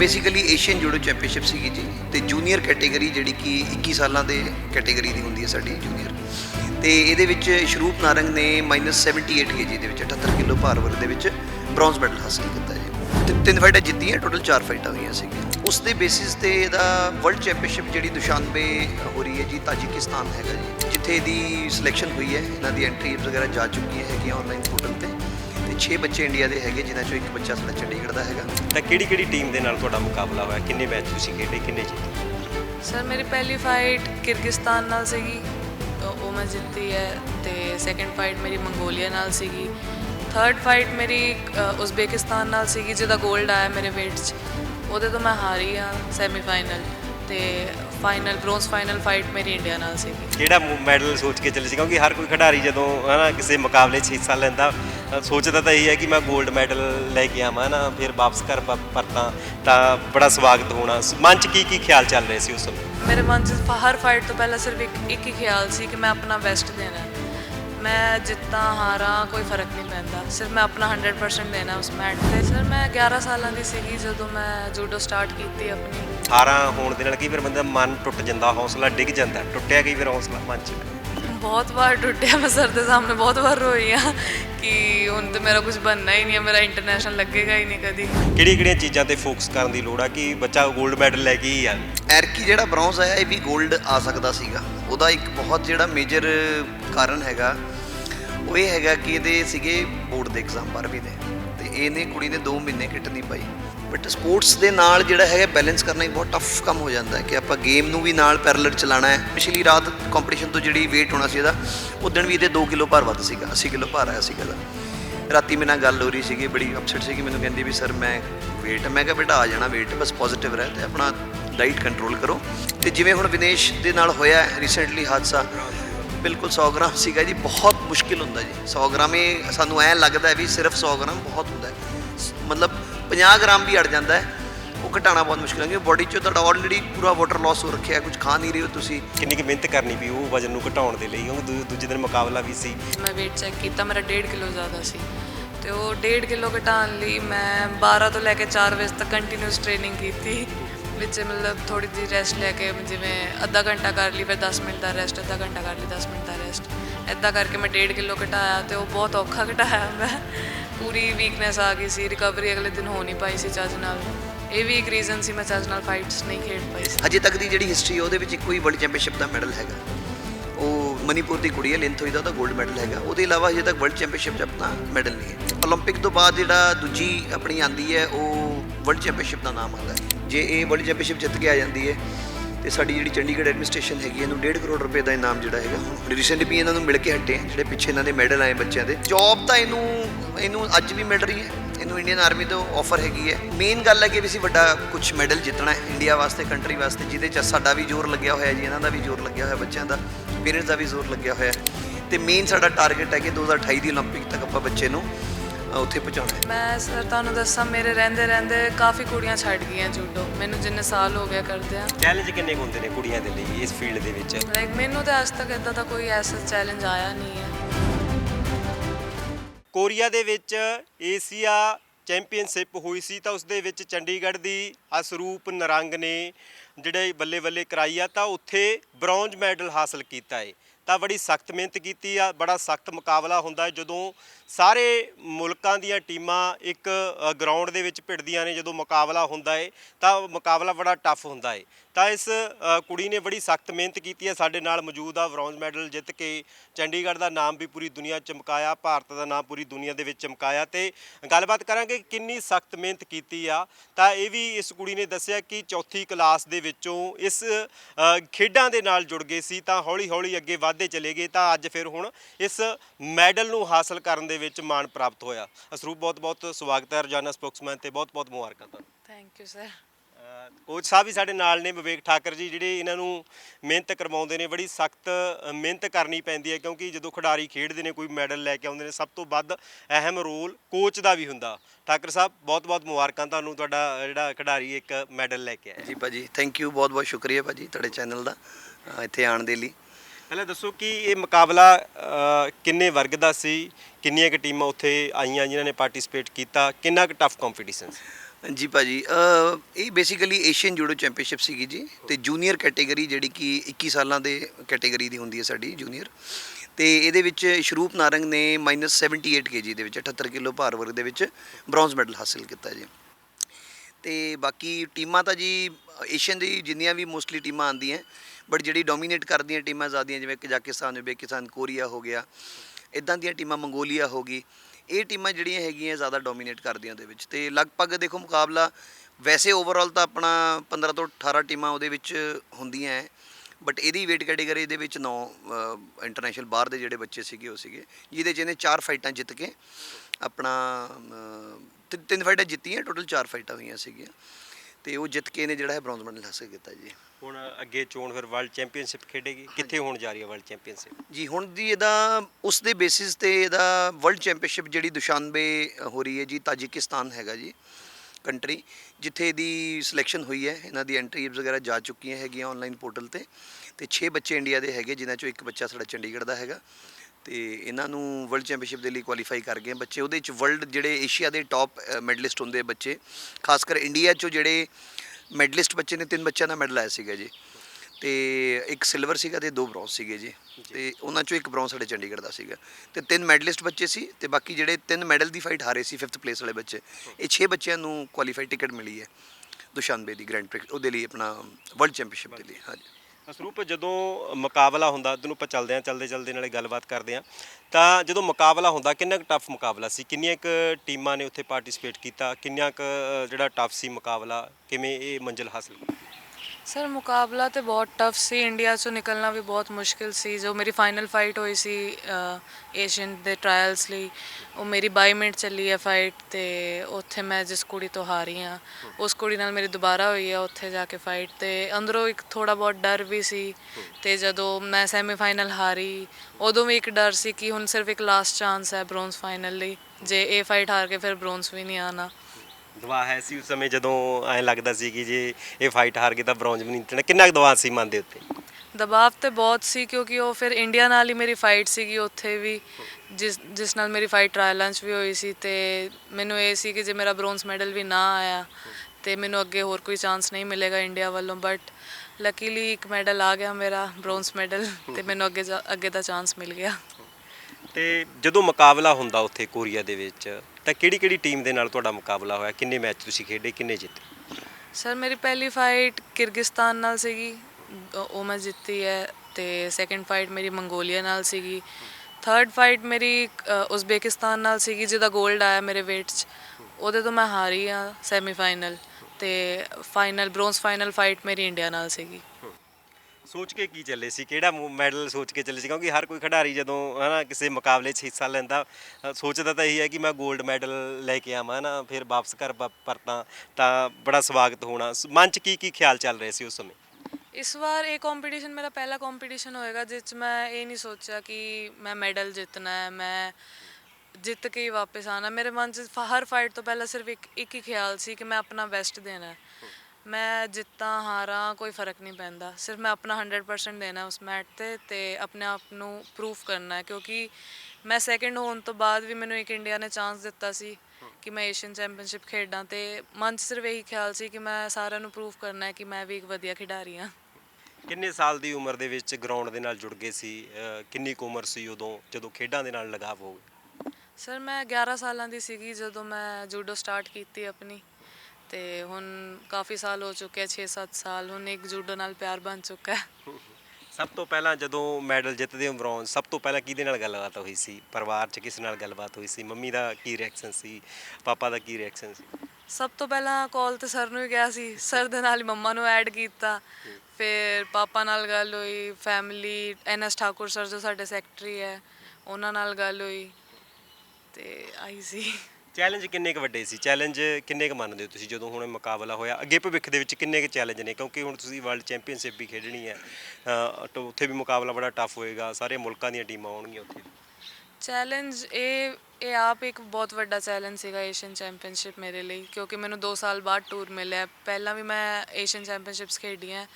Basically Asian judo championship ਸੀਗੀ ਜੀ ਤੇ ਜੂਨੀਅਰ ਕੈਟਾਗਰੀ ਜਿਹੜੀ ਕਿ 21 ਸਾਲਾਂ ਦੇ ਕੈਟਾਗਰੀ ਦੀ ਹੁੰਦੀ ਹੈ ਸਾਡੀ ਜੂਨੀਅਰ ਤੇ ਇਹਦੇ ਵਿੱਚ ਸ਼ਰੂਪ ਨਾਰੰਗ ਨੇ -78 ਕੇਜੀ ਦੇ ਵਿੱਚ 78 ਕਿਲੋ ਭਾਰ ਵਰਗ ਦੇ ਵਿੱਚ ਬ੍ਰੌਂਜ਼ ਮੈਡਲ ਹਾਸਲ ਕੀਤਾ ਜੀ। ਤੇ ਤਿੰਨ ਫਾਈਟਾਂ ਜਿੱਤੀਆਂ ਟੋਟਲ ਚਾਰ ਫਾਈਟਾਂ ਹੋਈਆਂ ਸੀਗੀਆਂ। ਉਸ ਦੇ ਬੇਸਿਸ ਤੇ ਇਹਦਾ ਵਰਲਡ ਚੈਂਪੀਅਨਸ਼ਿਪ ਜਿਹੜੀ ਦੁਸ਼ਾਨਬੇ ਹੋ ਰਹੀ ਹੈ ਜੀ, ਤਾਜਿਕਿਸਤਾਨ ਹੈਗਾ ਜੀ, ਜਿੱਥੇ ਇਹਦੀ ਸਿਲੈਕਸ਼ਨ ਹੋਈ ਹੈ, ਇਹਨਾਂ ਦੀ ਐਂਟਰੀ ਵਗੈਰਾ ਜਾ ਚੁੱਕੀ ਹੈਗੀਆਂ ਆਨਲਾਈਨ ਪੋਰਟਲ ਤੇ। 6 ਬੱਚੇ ਇੰਡੀਆ ਦੇ ਹੈਗੇ ਜਿਨ੍ਹਾਂ ਚੋਂ ਇੱਕ ਬੱਚਾ ਸਾਡਾ ਚੰਡੀਗੜ੍ਹ ਦਾ ਹੈਗਾ। ਤਾਂ ਕਿਹੜੀ ਕਿਹੜੀ ਟੀਮ ਦੇ ਨਾਲ ਤੁਹਾਡਾ ਮੁਕਾਬਲਾ ਹੋਇਆ? ਕਿੰਨੇ ਮੈਚ ਤੁਸੀਂ ਖੇਡੇ ਕਿੰਨੇ ਜਿੱਤੇ? ਸਰ ਮੇਰੀ ਪਹਿਲੀ ਫਾਈਟ ਕਿਰਗਿਸਤਾਨ ਨਾਲ ਸੀਗੀ ਉਹ ਮੈਂ ਜਿੱਤੀ ਹੈ ਤੇ ਸੈਕੰਡ ਫਾਈਟ ਮੇਰੀ ਮੰਗੋਲੀਆ ਨਾਲ ਸੀਗੀ। ਥਰਡ ਫਾਈਟ ਮੇਰੀ ਉਜ਼ਬੇਕਿਸਤਾਨ ਨਾਲ ਸੀਗੀ ਜਿਹਦਾ 골ਡ ਆਇਆ ਮੇਰੇ weight 'ਚ। ਉਹਦੇ ਤੋਂ ਮੈਂ ਹਾਰੀ ਆ ਸੈਮੀਫਾਈਨਲ ਤੇ ਫਾਈਨਲ ਬ੍ਰੌਂਜ਼ ਫਾਈਨਲ ਫਾਈਟ ਮੇਰੀ ਇੰਡੀਆ ਨਾਲ ਸੀਗੀ ਕਿਹੜਾ ਮੈਡਲ ਸੋਚ ਕੇ ਚੱਲੇ ਸੀ? ਕਿਉਂਕਿ ਹਰ ਕੋਈ ਖਿਡਾਰੀ ਜਦੋਂ ਹਨਾ ਕਿਸੇ ਮੁਕਾਬਲੇ 'ਚ ਹਿੱਸਾ ਲੈਂਦਾ ਸੋਚਦਾ ਤਾਂ ਇਹ ਹੈ ਕਿ ਮੈਂ 골ਡ ਮੈਡਲ ਲੈ ਕੇ ਆਵਾਂ ਨਾ ਫਿਰ ਵਾਪਸ ਘਰ ਪਰਤਾਂ ਤਾਂ ਬੜਾ ਸਵਾਗਤ ਹੋਣਾ। ਸ- ਮਨ 'ਚ ਕੀ ਕੀ ਖਿਆਲ ਚੱਲ ਰਹੇ ਸੀ ਉਸ ਸਮੇਂ? ਮੇਰੇ ਮਨ 'ਚ ਹਰ ਫਾਈਟ ਤੋਂ ਪਹਿਲਾਂ ਸਿਰਫ ਇੱਕ ਇੱਕ ਹੀ ਖਿਆਲ ਸੀ ਕਿ ਮੈਂ ਆਪਣਾ ਬੈਸਟ ਦੇਣਾ। ਮੈਂ ਜਿੱਤਾਂ ਹਾਰਾਂ ਕੋਈ ਫ਼ਰਕ ਨਹੀਂ ਪੈਂਦਾ। ਸਿਰਫ ਮੈਂ ਆਪਣਾ 100% ਦੇਣਾ ਉਸ ਮੈਟ ਤੇ। ਸਰ ਮੈਂ 11 ਸਾਲਾਂ ਦੀ ਸੀਗੀ ਜਦੋਂ ਮੈਂ ਜੂਡੋ ਸਟਾਰਟ ਕੀਤੀ ਆਪਣੀ। ਹਾਰਾਂ ਹੋਣ ਦੇ ਨਾਲ ਕਈ ਵਾਰ ਬੰਦਾ ਮਨ ਟੁੱਟ ਜਾਂਦਾ ਹੌਸਲਾ ਡਿੱਗ ਜਾਂਦਾ? ਟੁੱਟਿਆ ਕਈ ਵਾਰ ਹੌਸਲਾ ਮਨ 'ਚ? ਬਹੁਤ ਵਾਰ ਟੁੱਟਿਆ ਮੈਂ ਸਰ ਦੇ ਸਾਹਮਣੇ ਬਹੁਤ ਵਾਰ ਰੋਈ ਆ ਕਿ ਹੁਣ ਤੇ ਮੇਰਾ ਕੁਝ ਬਣਨਾ ਹੀ ਨਹੀਂ ਹੈ ਮੇਰਾ ਇੰਟਰਨੈਸ਼ਨਲ ਲੱਗੇਗਾ ਹੀ ਨਹੀਂ ਕਦੀ। ਕਿਹੜੀਆਂ ਕਿਹੜੀਆਂ ਚੀਜ਼ਾਂ ਤੇ ਫੋਕਸ ਕਰਨ ਦੀ ਲੋੜ ਆ? ਕਿ ਬੱਚਾ 골ਡ ਮੈਡਲ ਲੈ ਕੇ ਹੀ ਆ? ਐਰਕੀ ਜਿਹੜਾ ਬ੍ਰੌਂਜ਼ ਆਇਆ ਇਹ ਵੀ 골ਡ ਆ ਸਕਦਾ ਸੀਗਾ। ਉਹਦਾ ਇੱਕ ਬਹੁਤ ਜਿਹੜਾ ਮੇਜਰ ਕਾਰਨ ਹੈਗਾ, ਉਹ ਇਹ ਹੈਗਾ ਕਿ ਇਹਦੇ ਸੀਗੇ ਬੋਰਡ ਦੇ ਐਗਜ਼ਾਮ ਬਾਰਵੀਂ ਦੇ ਤੇ ਇਹਨੇ ਕੁੜੀ ਨੇ 2 ਮਹੀਨੇ ਕਿੱਟ ਨਹੀਂ ਪਾਈ। ਬਟ ਸਪੋਰਟਸ ਦੇ ਨਾਲ ਜਿਹੜਾ ਹੈਗਾ ਬੈਲੈਂਸ ਕਰਨਾ ਹੀ ਬਹੁਤ ਟਫ ਕੰਮ ਹੋ ਜਾਂਦਾ ਹੈ ਕਿ ਆਪਾਂ ਗੇਮ ਨੂੰ ਵੀ ਨਾਲ ਪੈਰਲਲ ਚਲਾਣਾ ਹੈ। ਪਿਛਲੀ ਰਾਤ ਕੰਪੀਟੀਸ਼ਨ ਤੋਂ ਜਿਹੜੀ weight ਹੋਣਾ ਸੀ ਇਹਦਾ, ਉਹ ਦਿਨ ਵੀ ਇਹਦੇ 2 ਕਿਲੋ ਭਾਰ ਵੱਧ ਸੀਗਾ 80 ਕਿਲੋ ਭਾਰ ਆਇਆ ਸੀਗਾ ਇਹਦਾ। ਰਾਤੀ ਮੇਰੇ ਨਾਲ ਗੱਲ ਹੋ ਰਹੀ ਸੀਗੀ, ਬੜੀ ਅਪਸੈਟ ਸੀਗੀ, ਮੈਨੂੰ ਕਹਿੰਦੀ ਵੀ ਸਰ ਮੈਂ weight ਮੈਂ ਕਿਹਾ ਬੇਟਾ ਆ ਜਾਣਾ weight ਬਸ ਪੋਜ਼ਿਟਿਵ ਰਹਿ ਤੇ ਆਪਣਾ ਡਾਈਟ ਕੰਟਰੋਲ ਕਰੋ। ਤੇ ਜਿਵੇਂ ਹੁਣ ਵਿਨੇਸ਼ ਦੇ ਨਾਲ ਹੋਇਆ ਰੀਸੈਂਟਲੀ ਹਾਦਸਾ, ਬਿਲਕੁਲ 100 ਗ੍ਰਾਮ ਸੀਗਾ ਜੀ, ਬਹੁਤ ਮੁਸ਼ਕਿਲ ਹੁੰਦਾ ਜੀ। 100 ਗ੍ਰਾਮ ਇਹ ਸਾਨੂੰ ਐ ਲੱਗਦਾ ਵੀ ਸਿਰਫ 100 ਗ੍ਰਾਮ ਬਹੁਤ ਹੁੰਦਾ। ਮਤਲਬ 50 ਗ੍ਰਾਮ ਵੀ ਅੜ ਜਾਂਦਾ ਹੈ। ਉਹ ਘਟਾਉਣਾ ਬਹੁਤ ਮੁਸ਼ਕਿਲ ਹੈ ਬੋਡੀ 'ਚ ਤੁਹਾਡਾ ਆਲਰੇਡੀ ਪੂਰਾ ਵਾਟਰ ਲਾਸ ਹੋ ਰੱਖਿਆ ਕੁਝ ਖਾ ਨਹੀਂ ਰਹੇ ਹੋ ਤੁਸੀਂ। ਕਿੰਨੀ ਕੁ ਮਿਹਨਤ ਕਰਨੀ ਪਈ ਉਹ ਵਜਨ ਨੂੰ ਘਟਾਉਣ ਦੇ ਲਈ ਕਿਉਂਕਿ ਦੂ- ਦੂਜੇ ਦਿਨ ਮੁਕਾਬਲਾ ਵੀ ਸੀ। ਮੈਂ weight ਚੈੱਕ ਕੀਤਾ ਮੇਰਾ 1.5 ਕਿਲੋ ਜ਼ਿਆਦਾ ਸੀ। ਤੇ ਉਹ 1.5 ਕਿਲੋ ਘਟਾਉਣ ਲਈ ਮੈਂ 12 ਤੋਂ ਲੈ ਕੇ 4 ਵਜੇ ਤੱਕ ਕੰਟੀਨਿਊਸ ਟ੍ਰੇਨਿੰਗ ਕੀਤੀ। ਵਿੱਚ ਮਤਲਬ ਥੋੜੀ ਜਿਹੀ ਰੈਸਟ ਲੈ ਕੇ ਜਿਵੇਂ ਅੱਧਾ ਘੰਟਾ ਕਰ ਲਈ ਫਿਰ 10 ਮਿੰਟ ਦਾ ਰੈਸਟ ਅੱਧਾ ਘੰਟਾ ਕਰ ਲਈ 10 ਮਿੰਟ ਦਾ ਰੈਸਟ ਐਦਾਂ ਕਰਕੇ ਮੈਂ 1.5 ਕਿਲੋ ਘਟਾਇਆ ਤੇ ਉਹ ਬਹੁਤ ਔਖਾ ਘਟਾਇਆ ਮੈਂ। ਪੂਰੀ ਵੀਕਨੈਸ ਆ ਗਈ ਸੀ ਰਿਕਵਰੀ ਅਗਲੇ ਦਿਨ ਹੋ ਨਹੀਂ ਪਾਈ ਸੀ ਚੱਜ ਨਾਲ। ਇਹ ਵੀ ਇੱਕ ਰੀਜ਼ਨ ਸੀ ਮੈਂ ਚੱਜ ਨਾਲ ਫਾਈਟਸ ਨਹੀਂ ਖੇਡ ਪਾਈ ਸੀ। ਅਜੇ ਤੱਕ ਦੀ ਜਿਹੜੀ ਹਿਸਟਰੀ ਉਹਦੇ ਵਿੱਚ ਇੱਕੋ ਹੀ ਵਰਲਡ ਚੈਂਪੀਅਨਸ਼ਿਪ ਦਾ ਮੈਡਲ ਹੈਗਾ। ਉਹ ਮਨੀਪੁਰ ਦੀ ਕੁੜੀ ਹੈ ਲਿੰਥੋਈ ਦਾ, ਉਹਦਾ 골ਡ ਮੈਡਲ ਹੈਗਾ। ਉਹਦੇ ਇਲਾਵਾ ਹਜੇ ਤੱਕ ਵਰਲਡ ਚੈਂਪੀਅਨਸ਼ਿਪ 'ਚ ਆਪਣਾ ਮੈਡਲ ਨਹੀਂ ਹੈ। 올림픽 ਤੋਂ ਬਾਅਦ ਜਿਹੜਾ ਦੂਜੀ ਆਪਣੀ ਆਂਦੀ ਹੈ, ਉਹ ਵਰਲਡ ਚੈਂਪੀਅਨਸ਼ਿਪ ਦਾ ਨਾਮ ਆਉਂਦਾ ਜੇ ਇਹ ਵਰਲਡ ਚੈਂਪੀਅਨਸ਼ਿਪ ਜਿੱਤ ਕੇ ਆ ਜਾਂਦੀ ਹੈ, ਤੇ ਸਾਡੀ ਜਿਹੜੀ ਚੰਡੀਗੜ੍ਹ ਐਡਮਿਨਿਸਟ੍ਰੇਸ਼ਨ ਹੈਗੀ ਇਹਨੂੰ 1.5 ਕਰੋੜ ਰੁਪਏ ਦਾ ਇਨਾਮ ਜਿਹੜਾ ਹੈਗਾ, ਹੁਣ ਰੀਸੈਂਟ ਵੀ ਇਹਨਾਂ ਨੂੰ ਮਿਲ ਕੇ ਹਟੇ ਜਿਹੜੇ ਪਿੱਛੇ ਇਹਨਾਂ ਦੇ ਮੈਡਲ ਆਏ ਬੱਚਿਆਂ ਦੇ। ਜੌਬ ਤਾਂ ਇਹਨੂੰ ਇਹਨੂੰ ਅੱਜ ਵੀ ਮਿਲ ਰਹੀ ਹੈ। ਇਹਨੂੰ ਇੰਡੀਅਨ ਆਰਮੀ ਤੋਂ ਆਫਰ ਹੈਗੀ ਹੈ ਮੇਨ ਗੱਲ ਹੈ ਕਿ ਵੀ ਅਸੀਂ ਵੱਡਾ ਕੁਝ ਮੈਡਲ ਜਿੱਤਣਾ ਹੈ ਇੰਡੀਆ ਵਾਸਤੇ ਕੰਟਰੀ ਵਾਸਤੇ ਜਿਹਦੇ ਚ ਸਾਡਾ ਵੀ ਜ਼ੋਰ ਲੱਗਿਆ ਹੋਇਆ ਜੀ ਇਹਨਾਂ ਦਾ ਵੀ ਜ਼ੋਰ ਲੱਗਿਆ ਹੋਇਆ ਬੱਚਿਆਂ ਦਾ ਪੇਰੈਂਟਸ ਦਾ ਵੀ ਜ਼ੋਰ ਲੱਗਿਆ ਹੋਇਆ ਤੇ ਮੇਨ ਸਾਡਾ ਟਾਰਗੇਟ ਹੈ ਕਿ 2028 ਦੀ 올림픽 ਤੱਕ ਆਪਾਂ ਬੱਚੇ ਨੂੰ ਅ, ਉੱਥੇ ਪਹੁੰਚਾਉਣਾ ਹੈ ਮੈਂ ਸਰ ਤੁਹਾਨੂੰ ਦੱਸਾਂ ਮੇਰੇ ਰਹਿੰਦੇ ਰਹਿੰਦੇ ਕਾਫੀ ਕੁੜੀਆਂ ਛੱਡ ਗਈਆਂ ਜੂਡੋ ਮੈਨੂੰ ਜਿੰਨੇ ਸਾਲ ਹੋ ਗਿਆ ਕਰਦੇ ਆ ਚੈਲੰਜ ਕਿੰਨੇ ਕੁ ਹੁੰਦੇ ਨੇ ਕੁੜੀਆਂ ਦੇ ਲਈ ਇਸ ਫੀਲਡ ਦੇ ਵਿੱਚ ਲਾਈਕ ਮੈਨੂੰ ਤਾਂ ਅੱਜ ਤੱਕ ਇਦਾਂ ਦਾ ਕੋਈ ਐਸਾ ਚੈਲੰਜ ਆਇਆ ਨਹੀਂ ਹੈ ਕੋਰੀਆ ਦੇ ਵਿੱਚ ਏਸ਼ੀਆ ਚੈਂਪੀਅਨਸ਼ਿਪ ਹੋਈ ਸੀ ਤਾਂ ਉਸ ਦੇ ਵਿੱਚ ਚੰਡੀਗੜ੍ਹ ਦੀ ਅਸਰੂਪ ਨਰੰਗ ਨੇ ਜਿਹੜੇ ਬੱਲੇ ਬੱਲੇ ਕਰਾਈ ਆ ਤਾਂ ਉੱਥੇ ਬ੍ਰੌਂਜ਼ ਮੈਡਲ ਹਾਸਲ ਕੀਤਾ ਏ। ਤਾਂ ਬੜੀ ਸਖਤ ਮਿਹਨਤ ਕੀਤੀ ਆ, ਬੜਾ ਸਖਤ ਮੁਕਾਬਲਾ ਹੁੰਦਾ ਹੈ ਜਦੋਂ ਸਾਰੇ ਮੁਲਕਾਂ ਦੀਆਂ ਟੀਮਾਂ ਇੱਕ ਗਰਾਊਂਡ ਦੇ ਵਿੱਚ ਭਿੜਦੀਆਂ ਨੇ, ਜਦੋਂ ਮੁਕਾਬਲਾ ਹੁੰਦਾ ਏ, ਤਾਂ ਮੁਕਾਬਲਾ ਬੜਾ ਟਫ ਹੁੰਦਾ ਏ। ਤਾਂ ਇਸ ਕੁੜੀ ਨੇ ਬੜੀ ਸਖਤ ਮਿਹਨਤ ਕੀਤੀ ਹੈ, ਸਾਡੇ ਨਾਲ ਮੌਜੂਦ ਆ ਬ੍ਰੌਂਜ਼ ਮੈਡਲ ਜਿੱਤ ਕੇ ਚੰਡੀਗੜ੍ਹ ਦਾ ਨਾਮ ਵੀ ਪੂਰੀ ਦੁਨੀਆ ਚਮਕਾਇਆ, ਭਾਰਤ ਦਾ ਨਾਮ ਪੂਰੀ ਦੁਨੀਆ ਦੇ ਵਿੱਚ ਚਮਕਾਇਆ ਤੇ ਗੱਲਬਾਤ ਕਰਾਂਗੇ ਕਿੰਨੀ ਸਖਤ ਮਿਹਨਤ ਕੀਤੀ ਆ। ਤਾਂ ਇਹ ਵੀ ਇਸ ਕੁੜੀ ਨੇ ਦੱਸਿਆ ਕਿ ਚੌਥੀ ਕਲਾਸ ਦੇ ਵਿੱਚੋਂ ਇਸ ਖੇਡਾਂ ਦੇ ਨਾਲ ਜੁੜ ਗਏ ਸੀ, ਤਾਂ ਹੌਲੀ ਹੌਲੀ ਅੱਗੇ ਵਧਦੇ ਚਲੇ ਗਏ, ਤਾਂ ਅੱਜ ਫਿਰ ਹੁਣ ਇਸ ਮੈਡਲ ਨੂੰ ਹਾਸਲ ਕਰਨ ਦੇ ਵਿੱਚ ਮਾਣ ਪ੍ਰਾਪਤ ਹੋਇਆ। ਅਸਰੂਪ ਬਹੁਤ ਬਹੁਤ ਸਵਾਗਤ ਹੈ ਰੋਜ਼ਾਨਾ ਸਪੋਕਸਮੈਨ ਤੇ ਬਹੁਤ ਬਹੁਤ ਮੁਬਾਰਕਾਂ ਤੁਹਾਨੂੰ। ਥੈਂਕ ਯੂ ਸਰ ਕੋਚ ਸਾਹਿਬ ਵੀ ਸਾਡੇ ਨਾਲ ਨੇ ਵਿਵੇਕ ਠਾਕਰ ਜੀ ਜਿਹੜੇ ਇਹਨਾਂ ਨੂੰ ਮਿਹਨਤ ਕਰਵਾਉਂਦੇ ਨੇ ਬੜੀ ਸਖਤ ਮਿਹਨਤ ਕਰਨੀ ਪੈਂਦੀ ਹੈ ਕਿਉਂਕਿ ਜਦੋਂ ਖਿਡਾਰੀ ਖੇਡਦੇ ਨੇ ਕੋਈ ਮੈਡਲ ਲੈ ਕੇ ਆਉਂਦੇ ਨੇ ਸਭ ਤੋਂ ਵੱਧ ਅਹਿਮ ਰੋਲ ਕੋਚ ਦਾ ਵੀ ਹੁੰਦਾ। ਠਾਕਰ ਸਾਹਿਬ ਬਹੁਤ-ਬਹੁਤ ਮੁਬਾਰਕਾਂ ਤੁਹਾਨੂੰ ਤੁਹਾਡਾ ਜਿਹੜਾ ਖਿਡਾਰੀ ਇੱਕ ਮੈਡਲ ਲੈ ਕੇ ਆਇਆ। ਜੀ ਭਾਜੀ ਥੈਂਕ ਯੂ ਬਹੁਤ ਬਹੁਤ ਸ਼ੁਕਰੀਆ ਭਾਜੀ ਤੁਹਾਡੇ ਚੈਨਲ ਦਾ ਇੱਥੇ ਆਉਣ ਦੇ ਲਈ। ਪਹਿਲਾਂ ਦੱਸੋ ਕਿ ਇਹ ਮੁਕਾਬਲਾ ਅਹ, ਕਿੰਨੇ ਵਰਗ ਦਾ ਸੀ? ਕਿੰਨੀਆਂ ਕੁ ਟੀਮਾਂ ਉੱਥੇ ਆਈਆਂ ਜਿਨ੍ਹਾਂ ਨੇ ਪਾਰਟਿਸਿਪੇਟ ਕੀਤਾ? ਕਿੰਨਾ ਕੁ ਟਫ ਕੰਪੀਟੀਸ਼ਨ ਸੀ? ਜੀ ਭਾਜੀ ਅ, ਇਹ ਬੇਸਿਕਲੀ ਏਸ਼ੀਅਨ ਜੂਡੋ ਚੈਂਪੀਅਨਸ਼ਿਪ ਸੀਗੀ ਜੀ ਤੇ ਜੂਨੀਅਰ ਕੈਟੇਗਰੀ ਜਿਹੜੀ ਕਿ 21 ਸਾਲਾਂ ਦੇ ਕੈਟੇਗਰੀ ਦੀ ਹੁੰਦੀ ਹੈ ਸਾਡੀ ਜੂਨੀਅਰ ਤੇ ਇਹਦੇ ਵਿੱਚ ਸ਼ਰੂਪ ਨਾਰੰਗ ਨੇ -78 ਕੇਜੀ ਦੇ ਵਿੱਚ 78 ਕਿਲੋ ਭਾਰ ਵਰਗ ਦੇ ਵਿੱਚ ਬ੍ਰੌਂਜ਼ ਮੈਡਲ ਹਾਸਿਲ ਕੀਤਾ ਜੀ। ਤੇ ਬਾਕੀ ਟੀਮਾਂ ਤਾਂ ਜੀ ਏਸ਼ੀਅਨ ਦੀ ਜਿੰਨੀਆਂ ਵੀ ਮੋਸਟਲੀ ਟੀਮਾਂ ਆਉਂਦੀਆਂ ਬਟ ਜਿਹੜੀ ਡੋਮੀਨੇਟ ਕਰਦੀਆਂ ਟੀਮਾਂ ਜ਼ਿਆਦੀਆਂ, ਜਿਵੇਂ ਕਜ਼ਾਕਿਸਤਾਨ ਉਜ਼ਬੇਕਿਸਤਾਨ ਕੋਰੀਆ ਹੋ ਗਿਆ, ਇਦਾਂ ਦੀਆਂ ਟੀਮਾਂ ਮੰਗੋਲੀਆ ਹੋ ਗਈ, ਇਹ ਟੀਮਾਂ ਜਿਹੜੀਆਂ ਹੈਗੀਆਂ ਜ਼ਿਆਦਾ ਡੋਮੀਨੇਟ ਕਰਦੀਆਂ ਉਹਦੇ ਵਿੱਚ। ਤੇ ਲਗਭਗ ਦੇਖੋ ਮੁਕਾਬਲਾ, ਵੈਸੇ ਓਵਰਆਲ ਤਾਂ ਆਪਣਾ 15 ਤੋਂ 18 ਟੀਮਾਂ ਉਹਦੇ ਵਿੱਚ ਹੁੰਦੀਆਂ ਹੈ ਬਟ ਇਹਦੀ weight ਕੈਟਾਗਰੀ ਦੇ ਵਿੱਚ 9 ਇੰਟਰਨੈਸ਼ਨਲ ਬਾਹਰ ਦੇ ਜਿਹੜੇ ਬੱਚੇ ਸੀਗੇ, ਉਹ ਸੀਗੇ, ਜਿਹਦੇ 'ਚ ਇਹਨੇ ਚਾਰ ਫਾਈਟਾਂ ਜਿੱਤ ਕੇ ਆਪਣਾ ਤਿੰਨ- ਤਿੰਨ ਫਾਈਟਾਂ ਜਿੱਤੀਆਂ ਟੋਟਲ ਚਾਰ ਫਾਈਟਾਂ ਹੋਈਆਂ ਸੀਗੀਆਂ। ਤੇ ਉਹ ਜਿੱਤ ਕੇ ਇਹਨੇ ਜਿਹੜਾ ਹੈ ਬ੍ਰੌਂਜ਼ ਮੈਡਲ ਹਾਸਲ ਕੀਤਾ ਜੀ। ਹੁਣ ਅੱਗੇ ਚੋਣ ਫਿਰ ਵਰਲਡ ਚੈਂਪੀਅਨਸ਼ਿਪ ਖੇਡੇਗੀ। ਕਿੱਥੇ ਹੋਣ ਜਾ ਰਹੀ ਹੈ ਵਰਲਡ ਚੈਂਪੀਅਨਸ਼ਿਪ ਜੀ ਹੁਣ ਦੀ ਇਹਦਾ ਉਸ ਦੇ ਬੇਸਿਸ ਤੇ ਇਹਦਾ ਵਰਲਡ ਚੈਂਪੀਅਨਸ਼ਿਪ ਜਿਹੜੀ ਦੁਸ਼ਾਨਬੇ ਹੋ ਰਹੀ ਹੈ ਜੀ ਤਾਜਿਕਿਸਤਾਨ ਹੈਗਾ ਜੀ ਕੰਟਰੀ ਜਿੱਥੇ ਇਹਦੀ ਸਿਲੈਕਸ਼ਨ ਹੋਈ ਹੈ ਇਹਨਾਂ ਦੀ ਐਂਟਰੀਜ਼ ਵਗੈਰਾ ਜਾ ਚੁੱਕੀਆਂ ਹੈਗੀਆਂ ਆਨਲਾਈਨ ਪੋਰਟਲ ਤੇ ਤੇ 6 ਬੱਚੇ ਇੰਡੀਆ ਦੇ ਹੈਗੇ ਜਿਨ੍ਹਾਂ ਚੋਂ ਇੱਕ ਬੱਚਾ ਸਾਡਾ ਚੰਡੀਗੜ੍ਹ ਦਾ ਹੈਗਾ। ਤੇ ਇਹਨਾਂ ਨੂੰ ਵਰਲਡ ਚੈਂਪੀਅਨਸ਼ਿਪ ਦੇ ਲਈ ਕੁਆਲੀਫਾਈ ਕਰ ਗਏ ਬੱਚੇ। ਉਹਦੇ ਚ ਵਰਲਡ ਜਿਹੜੇ ਏਸ਼ੀਆ ਦੇ ਟਾਪ ਮੈਡਲਿਸਟ ਹੁੰਦੇ ਬੱਚੇ। ਖਾਸ ਕਰ ਇੰਡੀਆ ਚੋਂ ਜਿਹੜੇ ਮੈਡਲਿਸਟ ਬੱਚੇ ਨੇ ਤਿੰਨ ਬੱਚਿਆਂ ਦਾ ਮੈਡਲ ਆਇਆ ਸੀਗਾ ਜੀ। ਤੇ ਇੱਕ ਸਿਲਵਰ ਸੀਗਾ ਤੇ ਦੋ ਬ੍ਰੌਂਜ਼ ਸੀਗੇ ਜੀ। ਤੇ ਉਹਨਾਂ ਚੋਂ ਇੱਕ ਬ੍ਰੌਂਜ਼ ਸਾਡੇ ਚੰਡੀਗੜ੍ਹ ਦਾ ਸੀਗਾ। ਤੇ ਤਿੰਨ ਮੈਡਲਿਸਟ ਬੱਚੇ ਸੀ ਤੇ ਬਾਕੀ ਜਿਹੜੇ ਤਿੰਨ ਮੈਡਲ ਦੀ ਫਾਈਟ ਹਾਰੇ ਸੀ 5th ਪਲੇਸ ਵਾਲੇ ਬੱਚੇ ਇਹ 6 ਬੱਚਿਆਂ ਨੂੰ ਕੁਆਲੀਫਾਈ ਟਿਕਟ ਮਿਲੀ ਹੈ ਦੁਸ਼ਾਨਬੇ ਦੀ ਗ੍ਰੈਂਡ ਪ੍ਰਿਕਸ ਉਹਦੇ ਲਈ ਆਪਣਾ ਵਰਲਡ ਚੈਂਪੀਅਨਸ਼ਿਪ ਦੇ ਲਈ। ਹਾਂਜੀ। ਸਰੂਪ ਜਦੋਂ ਮੁਕਾਬਲਾ ਹੁੰਦਾ, ਤੈਨੂੰ ਆਪਾਂ ਚੱਲਦੇ ਆ ਚੱਲਦੇ ਚੱਲਦੇ ਨਾਲੇ ਗੱਲਬਾਤ ਕਰਦੇ ਆ ਤਾਂ ਜਦੋਂ ਮੁਕਾਬਲਾ ਹੁੰਦਾ, ਕਿੰਨਾ ਕੁ ਟਫ ਮੁਕਾਬਲਾ ਸੀ? ਕਿੰਨੀਆਂ ਕੁ ਟੀਮਾਂ ਨੇ ਉੱਥੇ ਪਾਰਟਿਸਿਪੇਟ ਕੀਤਾ? ਕਿੰਨਾ ਕੁ ਜਿਹੜਾ ਟਫ ਸੀ ਮੁਕਾਬਲਾ? ਕਿਵੇਂ ਇਹ ਮੰਜ਼ਿਲ ਹਾਸਲ ਕੀਤੀ ਸਰ, ਮੁਕਾਬਲਾ ਤੇ ਬਹੁਤ ਟਫ ਸੀ। ਇੰਡੀਆ ਚੋਂ ਨਿਕਲਣਾ ਵੀ ਬਹੁਤ ਮੁਸ਼ਕਿਲ ਸੀ। ਜੋ ਮੇਰੀ ਫਾਈਨਲ ਫਾਈਟ ਹੋਈ ਸੀ ਏਸ਼ੀਅਨ ਦੇ ਟ੍ਰਾਇਲਸ ਲਈ, ਉਹ ਮੇਰੀ 22 ਮਿੰਟ ਚੱਲੀ ਹੈ ਫਾਈਟ ਤੇ ਉੱਥੇ ਮੈਂ ਜਿਸ ਕੁੜੀ ਤੋਂ ਹਾਰੀ ਆ ਉਸ ਕੁੜੀ ਨਾਲ ਮੇਰੀ ਦੁਬਾਰਾ ਹੋਈ ਆ ਉੱਥੇ ਜਾ ਕੇ ਫਾਈਟ ਤੇ ਅੰਦਰੋਂ ਇੱਕ ਥੋੜਾ ਬਹੁਤ ਡਰ ਵੀ ਸੀ ਤੇ ਜਦੋਂ ਮੈਂ ਸੈਮੀਫਾਈਨਲ ਹਾਰੀ, ਉਦੋਂ ਵੀ ਇੱਕ ਡਰ ਸੀ ਕਿ ਹੁਣ ਸਿਰਫ ਇੱਕ ਲਾਸਟ ਚਾਂਸ ਹੈ ਬ੍ਰੌਂਜ਼ ਫਾਈਨਲ ਲਈ। ਜੇ ਇਹ ਫਾਈਟ ਹਾਰ ਕੇ ਫਿਰ ਬ੍ਰੌਂਜ਼ ਵੀ ਨਹੀਂ ਆਣਾ ਦਵਾ ਹੈ ਸੀ ਉਸ ਸਮੇਂ ਜਦੋਂ ਐਂ ਲੱਗਦਾ ਸੀ ਕਿ ਜੇ ਇਹ ਫਾਈਟ ਹਾਰ ਗਈ ਤਾਂ ਬ੍ਰੌਂਜ਼ ਵੀ ਨਹੀਂ ਜਿੱਤਣਾ। ਕਿੰਨਾ ਕੁ ਦਵਾ ਸੀ ਮਨ ਦੇ ਉੱਤੇ? ਦਬਾਅ ਤੇ ਬਹੁਤ ਸੀ ਕਿਉਂਕਿ ਉਹ ਫਿਰ ਇੰਡੀਆ ਨਾਲ ਹੀ ਮੇਰੀ ਫਾਈਟ ਸੀਗੀ ਉੱਥੇ ਵੀ ਜਿਸ ਜਿਸ ਨਾਲ ਮੇਰੀ ਫਾਈਟ ਟ੍ਰਾਇਲਾਂ 'ਚ ਵੀ ਹੋਈ ਸੀ ਤੇ ਮੈਨੂੰ ਇਹ ਸੀ ਕਿ ਜੇ ਮੇਰਾ ਬ੍ਰੌਂਜ਼ ਮੈਡਲ ਵੀ ਨਾ ਆਇਆ ਤੇ ਮੈਨੂੰ ਅੱਗੇ ਹੋਰ ਕੋਈ ਚਾਂਸ ਨਹੀਂ ਮਿਲੇਗਾ ਇੰਡੀਆ ਵੱਲੋਂ ਬਟ ਲੱਕੀਲੀ ਇੱਕ ਮੈਡਲ ਆ ਗਿਆ ਮੇਰਾ ਬ੍ਰੌਂਜ਼ ਮੈਡਲ ਤੇ ਮੈਨੂੰ ਅੱਗੇ ਅੱਗੇ ਦਾ ਚਾਂਸ ਮਿਲ ਗਿਆ। ਤੇ ਜਦੋਂ ਮੁਕਾਬਲਾ ਹੁੰਦਾ ਉੱਥੇ ਕੋਰੀਆ ਦੇ ਵਿੱਚ ਤਾਂ ਕਿਹੜੀ ਕਿਹੜੀ ਟੀਮ ਦੇ ਨਾਲ ਤੁਹਾਡਾ ਮੁਕਾਬਲਾ ਹੋਇਆ? ਕਿੰਨੇ ਮੈਚ ਤੁਸੀਂ ਖੇਡੇ, ਕਿੰਨੇ ਜਿੱਤੇ? ਸਰ, ਮੇਰੀ ਪਹਿਲੀ ਫਾਈਟ ਕਿਰਗਿਸਤਾਨ ਨਾਲ ਸੀਗੀ। ਉਹ ਮੈਂ ਜਿੱਤੀ ਹੈ ਤੇ ਸੈਕੰਡ ਫਾਈਟ ਮੇਰੀ ਮੰਗੋਲੀਆ ਨਾਲ ਸੀਗੀ। ਥਰਡ ਫਾਈਟ ਮੇਰੀ ਉਜ਼ਬੇਕਿਸਤਾਨ ਨਾਲ ਸੀਗੀ, ਜਿਹਦਾ 골ਡ ਆਇਆ ਮੇਰੇ weight 'ਚ। ਉਹਦੇ ਤੋਂ ਮੈਂ ਹਾਰੀ ਆ ਸੈਮੀਫਾਈਨਲ ਤੇ ਫਾਈਨਲ ਬ੍ਰੌਂਜ਼ ਫਾਈਨਲ ਫਾਈਟ ਮੇਰੀ ਇੰਡੀਆ ਨਾਲ ਸੀਗੀ। ਸੋਚ ਕੇ ਕੀ ਚੱਲੇ ਸੀ? ਕਿਹੜਾ ਮੈਡਲ ਸੋਚ ਕੇ ਚੱਲੇ ਸੀ? ਕਿਉਂਕਿ ਹਰ ਕੋਈ ਖਿਡਾਰੀ ਜਦੋਂ ਹਨਾ ਕਿਸੇ ਮੁਕਾਬਲੇ 'ਚ ਹਿੱਸਾ ਲੈਂਦਾ ਅ, ਸੋਚਦਾ ਤਾਂ ਇਹੀ ਹੈ ਕਿ ਮੈਂ 골ਡ ਮੈਡਲ ਲੈ ਕੇ ਆਵਾਂ ਨਾ ਫਿਰ ਵਾਪਸ ਘਰ ਪ- ਪਰਤਾਂ ਤਾਂ ਬੜਾ ਸਵਾਗਤ ਹੋਣਾ। ਸ- ਮਨ 'ਚ ਕੀ ਕੀ ਖਿਆਲ ਚੱਲ ਰਹੇ ਸੀ ਉਸ ਸਮੇਂ? ਇਸ ਵਾਰ ਇਹ ਕੰਪੀਟੀਸ਼ਨ ਮੇਰਾ ਪਹਿਲਾ ਕੰਪੀਟੀਸ਼ਨ ਹੋਏਗਾ ਜਿਸ 'ਚ ਮੈਂ ਇਹ ਨਹੀਂ ਸੋਚਿਆ ਕਿ ਮੈਂ ਮੈਡਲ ਜਿੱਤਣਾ ਹੈ ਮੈਂ ਜਿੱਤ ਕੇ ਹੀ ਵਾਪਸ ਆਣਾ ਮੇਰੇ ਮਨ 'ਚ ਫ- ਹਰ ਫਾਈਟ ਤੋਂ ਪਹਿਲਾਂ ਸਿਰਫ ਇੱਕ ਇੱਕ ਹੀ ਖਿਆਲ ਸੀ ਕਿ ਮੈਂ ਆਪਣਾ ਬੈਸਟ ਦੇਣਾ ਹੈ। ਮੈਂ ਜਿੱਤਾਂ ਹਾਰਾਂ ਕੋਈ ਫ਼ਰਕ ਨਹੀਂ ਪੈਂਦਾ। ਸਿਰਫ ਮੈਂ ਆਪਣਾ 100% ਦੇਣਾ ਉਸ ਮੈਟ ਤੇ ਤੇ ਆਪਣੇ ਆਪ ਨੂੰ ਪ੍ਰੂਫ ਕਰਨਾ ਹੈ ਕਿਉਂਕਿ ਮੈਂ ਸੈਕੰਡ ਹੋਣ ਤੋਂ ਬਾਅਦ ਵੀ ਮੈਨੂੰ ਇੱਕ ਇੰਡੀਆ ਨੇ ਚਾਂਸ ਦਿੱਤਾ ਸੀ ਕਿ ਮੈਂ ਏਸ਼ੀਅਨ ਚੈਂਪੀਅਨਸ਼ਿਪ ਖੇਡਾਂ ਤੇ ਮਨ 'ਚ ਸਿਰਫ ਇਹੀ ਖਿਆਲ ਸੀ ਕਿ ਮੈਂ ਸਾਰਿਆਂ ਨੂੰ ਪ੍ਰੂਫ ਕਰਨਾ ਹੈ ਕਿ ਮੈਂ ਵੀ ਇੱਕ ਵਧੀਆ ਖਿਡਾਰੀ ਹਾਂ। ਕਿੰਨੇ ਸਾਲ ਦੀ ਉਮਰ ਦੇ ਵਿੱਚ ਗਰਾਊਂਡ ਦੇ ਨਾਲ ਜੁੜ ਗਏ ਸੀ? ਕਿੰਨੀ ਕੁ ਉਮਰ ਸੀ ਉਦੋਂ ਜਦੋਂ ਖੇਡਾਂ ਦੇ ਨਾਲ ਲਗਾਵ ਹੋ ਗਿਆ ਸਰ ਮੈਂ 11 ਸਾਲਾਂ ਦੀ ਸੀਗੀ ਜਦੋਂ ਮੈਂ ਜੂਡੋ ਸਟਾਰਟ ਕੀਤੀ ਆਪਣੀ। ਤੇ ਹੁਣ ਕਾਫੀ ਸਾਲ ਹੋ ਚੁੱਕੇ ਆ 6-7 ਸਾਲ ਹੁਣ ਇੱਕ ਜੂਡੋ ਨਾਲ ਪਿਆਰ ਬਣ ਚੁੱਕਾ ਹੈ। ਸਭ ਤੋਂ ਪਹਿਲਾਂ ਜਦੋਂ ਮੈਡਲ ਜਿੱਤਦੇ ਹੋ ਬ੍ਰੌਂਜ਼ ਸਭ ਤੋਂ ਪਹਿਲਾਂ ਕਿਹਦੇ ਨਾਲ ਗੱਲਬਾਤ ਹੋਈ ਸੀ? ਪਰਿਵਾਰ 'ਚ ਕਿਸ ਨਾਲ ਗੱਲਬਾਤ ਹੋਈ ਸੀ? ਮੰਮੀ ਦਾ ਕੀ ਰਿਐਕਸ਼ਨ ਸੀ? ਪਾਪਾ ਦਾ ਕੀ ਰਿਐਕਸ਼ਨ ਸੀ? ਸਭ ਤੋਂ ਪਹਿਲਾਂ ਕਾਲ ਤੇ ਸਰ ਨੂੰ ਹੀ ਗਿਆ ਸੀ ਸਰ ਦੇ ਨਾਲ ਹੀ ਮੰਮਾ ਨੂੰ ਐਡ ਕੀਤਾ। ਫਿਰ ਪਾਪਾ ਨਾਲ ਗੱਲ ਹੋਈ ਫੈਮਿਲੀ ਐਨਐਸ ਠਾਕੁਰ ਸਰ ਜੋ ਸਾਡੇ ਸੈਕਟਰੀ ਹੈ ਉਹਨਾਂ ਨਾਲ ਗੱਲ ਹੋਈ ਤੇ ਆਈ ਸੀ। ਚੈਲੰਜ ਕਿੰਨੇ ਕੁ ਵੱਡੇ ਸੀ? ਚੈਲੰਜ ਕਿੰਨੇ ਕੁ ਮੰਨਦੇ ਹੋ ਤੁਸੀਂ ਜਦੋਂ ਹੁਣ ਇਹ ਮੁਕਾਬਲਾ ਹੋਇਆ? ਅੱਗੇ ਭਵਿੱਖ ਦੇ ਵਿੱਚ ਕਿੰਨੇ ਕੁ ਚੈਲੰਜ ਨੇ? ਕਿਉਂਕਿ ਹੁਣ ਤੁਸੀਂ ਵਰਲਡ ਚੈਂਪੀਅਨਸ਼ਿਪ ਵੀ ਖੇਡਣੀ ਹੈ ਅ, ਤਾਂ ਉੱਥੇ ਵੀ ਮੁਕਾਬਲਾ ਬੜਾ ਟਫ ਹੋਏਗਾ ਸਾਰੇ ਮੁਲਕਾਂ ਦੀਆਂ ਟੀਮਾਂ ਆਉਣਗੀਆਂ ਉੱਥੇ। ਚੈਲੰਜ ਇਹ ਇਹ ਆਪ ਇੱਕ ਬਹੁਤ ਵੱਡਾ ਚੈਲੰਜ ਸੀਗਾ ਏਸ਼ੀਅਨ ਚੈਂਪੀਅਨਸ਼ਿਪ ਮੇਰੇ ਲਈ ਕਿਉਂਕਿ ਮੈਨੂੰ 2 ਸਾਲ ਬਾਅਦ ਟੂਰ ਮਿਲਿਆ। ਪਹਿਲਾਂ ਵੀ ਮੈਂ ਏਸ਼ੀਅਨ ਚੈਂਪੀਅਨਸ਼ਿਪਸ ਖੇਡੀਆਂ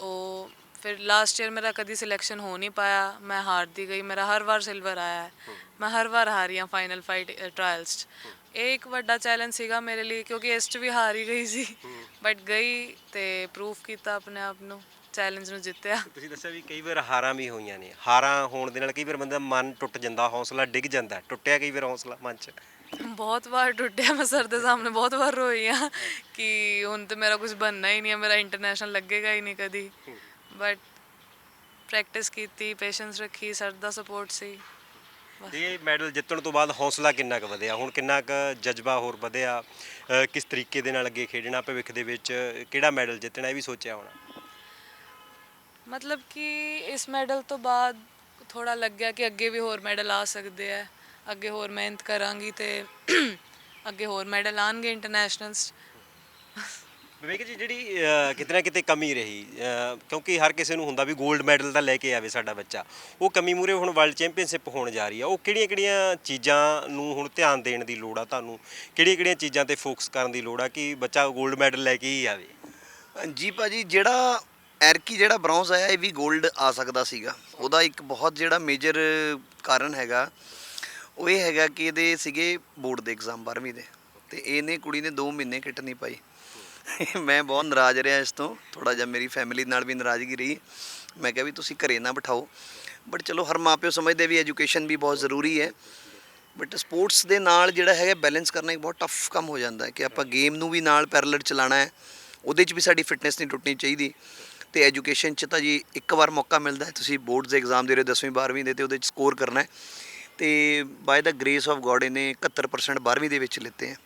ਉਹ ਫਿਰ ਲਾਸਟ ਈਅਰ ਮੇਰਾ ਕਦੀ ਸਿਲੈਕਸ਼ਨ ਹੋ ਨਹੀਂ ਪਾਇਆ ਮੈਂ ਹਾਰਦੀ ਗਈ ਮੇਰਾ ਹਰ ਵਾਰ ਸਿਲਵਰ ਆਇਆ ਹੈ। ਮੈਂ ਹਰ ਵਾਰ ਹਾਰੀ ਹਾਂ ਫਾਈਨਲ ਫਾਈਟ ਟ੍ਰਾਇਲਸ 'ਚ। ਇਹ ਇੱਕ ਵੱਡਾ ਚੈਲੰਜ ਸੀਗਾ ਮੇਰੇ ਲਈ ਕਿਉਂਕਿ ਇਸ 'ਚ ਵੀ ਹਾਰ ਹੀ ਗਈ ਸੀ। ਬਟ ਗਈ ਤੇ ਪ੍ਰੂਫ ਕੀਤਾ ਆਪਣੇ ਆਪ ਨੂੰ ਚੈਲੰਜ ਨੂੰ ਜਿੱਤਿਆ। ਤੁਸੀਂ ਦੱਸਿਆ ਵੀ ਕਈ ਵਾਰ ਹਾਰਾਂ ਵੀ ਹੋਈਆਂ ਨੇ। ਹਾਰਾਂ ਹੋਣ ਦੇ ਨਾਲ ਕਈ ਵਾਰ ਬੰਦੇ ਦਾ ਮਨ ਟੁੱਟ ਜਾਂਦਾ ਹੌਸਲਾ ਡਿੱਗ ਜਾਂਦਾ। ਟੁੱਟਿਆ ਕਈ ਵਾਰ ਹੌਸਲਾ ਮਨ 'ਚ? ਬਹੁਤ ਵਾਰ ਟੁੱਟਿਆ ਮੈਂ ਸਰ ਦੇ ਸਾਹਮਣੇ ਬਹੁਤ ਵਾਰ ਰੋਈ ਆ ਕਿ ਹੁਣ ਤੇ ਮੇਰਾ ਕੁਝ ਬਣਨਾ ਹੀ ਨਹੀਂ ਹੈ ਮੇਰਾ ਇੰਟਰਨੈਸ਼ਨਲ ਲੱਗੇਗਾ ਹੀ ਨਹੀਂ ਕਦੀ। ਬਟ ਪ੍ਰੈਕਟਿਸ ਕੀਤੀ ਪੇਸ਼ੈਂਸ ਰੱਖੀ ਸਰ ਦਾ ਸਪੋਰਟ ਸੀ। ਇਹ ਮੈਡਲ ਜਿੱਤਣ ਤੋਂ ਬਾਅਦ ਹੌਸਲਾ ਕਿੰਨਾ ਕੁ ਵਧਿਆ? ਹੁਣ ਕਿੰਨਾ ਕੁ ਜਜ਼ਬਾ ਹੋਰ ਵਧਿਆ? ਅ, ਕਿਸ ਤਰੀਕੇ ਦੇ ਨਾਲ ਅੱਗੇ ਖੇਡਣਾ ਭਵਿੱਖ ਦੇ ਵਿੱਚ? ਕਿਹੜਾ ਮੈਡਲ ਜਿੱਤਣਾ ਇਹ ਵੀ ਸੋਚਿਆ ਹੋਣਾ? ਮਤਲਬ ਕਿ ਇਸ ਮੈਡਲ ਤੋਂ ਬਾਅਦ ਥੋੜਾ ਲੱਗਿਆ ਕਿ ਅੱਗੇ ਵੀ ਹੋਰ ਮੈਡਲ ਆ ਸਕਦੇ ਆ। ਅੱਗੇ ਹੋਰ ਮਿਹਨਤ ਕਰਾਂਗੀ ਤੇ ਅੱਗੇ ਹੋਰ ਮੈਡਲ ਆਣਗੇ ਇੰਟਰਨੈਸ਼ਨਲਸ ਵਿਵੇਕ ਜੀ ਜਿਹੜੀ ਅਹ, ਕਿਤੇ ਨਾ ਕਿਤੇ ਕਮੀ ਰਹੀ ਕਿਉਂਕਿ ਹਰ ਕਿਸੇ ਨੂੰ ਹੁੰਦਾ ਵੀ 골ਡ ਮੈਡਲ ਤਾਂ ਲੈ ਕੇ ਆਵੇ ਸਾਡਾ ਬੱਚਾ। ਉਹ ਕਮੀ ਮੂਰੇ ਹੁਣ ਵਰਲਡ ਚੈਂਪੀਅਨਸ਼ਿਪ ਹੋਣ ਜਾ ਰਹੀ ਆ। ਉਹ ਕਿਹੜੀਆਂ-ਕਿਹੜੀਆਂ ਚੀਜ਼ਾਂ ਨੂੰ ਹੁਣ ਧਿਆਨ ਦੇਣ ਦੀ ਲੋੜ ਆ ਤੁਹਾਨੂੰ? ਕਿਹੜੀਆਂ-ਕਿਹੜੀਆਂ ਚੀਜ਼ਾਂ ਤੇ ਫੋਕਸ ਕਰਨ ਦੀ ਲੋੜ ਆ ਕਿ ਬੱਚਾ 골ਡ ਮੈਡਲ ਲੈ ਕੇ ਹੀ ਆਵੇ? ਜੀ ਭਾਜੀ ਜਿਹੜਾ ਐਰਕੀ ਜਿਹੜਾ ਬ੍ਰੌਂਜ਼ ਆਇਆ ਇਹ ਵੀ 골ਡ ਆ ਸਕਦਾ ਸੀਗਾ। ਉਹਦਾ ਇੱਕ ਬਹੁਤ ਜਿਹੜਾ ਮੇਜਰ ਕਾਰਨ ਹੈਗਾ ਉਹ ਇਹ ਹੈਗਾ ਕਿ ਇਹਦੇ ਸੀਗੇ ਬੋਰਡ ਦੇ ਐਗਜ਼ਾਮ 12ਵੀਂ ਦੇ। ਤੇ ਇਹਨੇ ਕੁੜੀ ਨੇ 2 ਮਹੀਨੇ ਕਿੱਟ ਨਹੀਂ ਪਾਈ। ਮੈਂ ਬਹੁਤ ਨਾਰਾਜ਼ ਰਿਹਾ ਇਸ ਤੋਂ। ਥੋੜਾ ਜਿਹਾ ਮੇਰੀ ਫੈਮਿਲੀ ਨਾਲ ਵੀ ਨਾਰਾਜ਼ਗੀ ਰਹੀ। ਮੈਂ ਕਿਹਾ ਵੀ ਤੁਸੀਂ ਘਰੇ ਨਾ ਬਿਠਾਓ। ਬਟ ਚਲੋ ਹਰ ਮਾਪਿਓ ਸਮਝਦੇ ਵੀ ਐਜੂਕੇਸ਼ਨ ਵੀ ਬਹੁਤ ਜ਼ਰੂਰੀ ਹੈ। ਬਟ ਸਪੋਰਟਸ ਦੇ ਨਾਲ ਜਿਹੜਾ ਹੈਗਾ ਬੈਲੈਂਸ ਕਰਨਾ ਇੱਕ ਬਹੁਤ ਟਫ ਕੰਮ ਹੋ ਜਾਂਦਾ ਹੈ ਕਿ ਆਪਾਂ ਗੇਮ ਨੂੰ ਵੀ ਨਾਲ ਪੈਰਲਲ ਚਲਾਉਣਾ ਹੈ। ਉਹਦੇ 'ਚ ਵੀ ਸਾਡੀ ਫਿਟਨੈਸ ਨਹੀਂ ਟੁੱਟਣੀ ਚਾਹੀਦੀ। ਤੇ ਐਜੂਕੇਸ਼ਨ 'ਚ ਤਾਂ ਜੀ ਇੱਕ ਵਾਰ ਮੌਕਾ ਮਿਲਦਾ ਹੈ। ਤੁਸੀਂ ਬੋਰਡਸ ਦੇ ਐਗਜ਼ਾਮ ਦੇ ਰਹੇ 10ਵੀਂ 12ਵੀਂ ਦੇ, ਤੇ ਉਹਦੇ 'ਚ ਸਕੋਰ ਕਰਨਾ ਹੈ। ਤੇ by the grace of God ਇਹਨੇ 71% 12ਵੀਂ ਦੇ ਵਿੱਚ ਲਿੱਤੇ ਹੈ।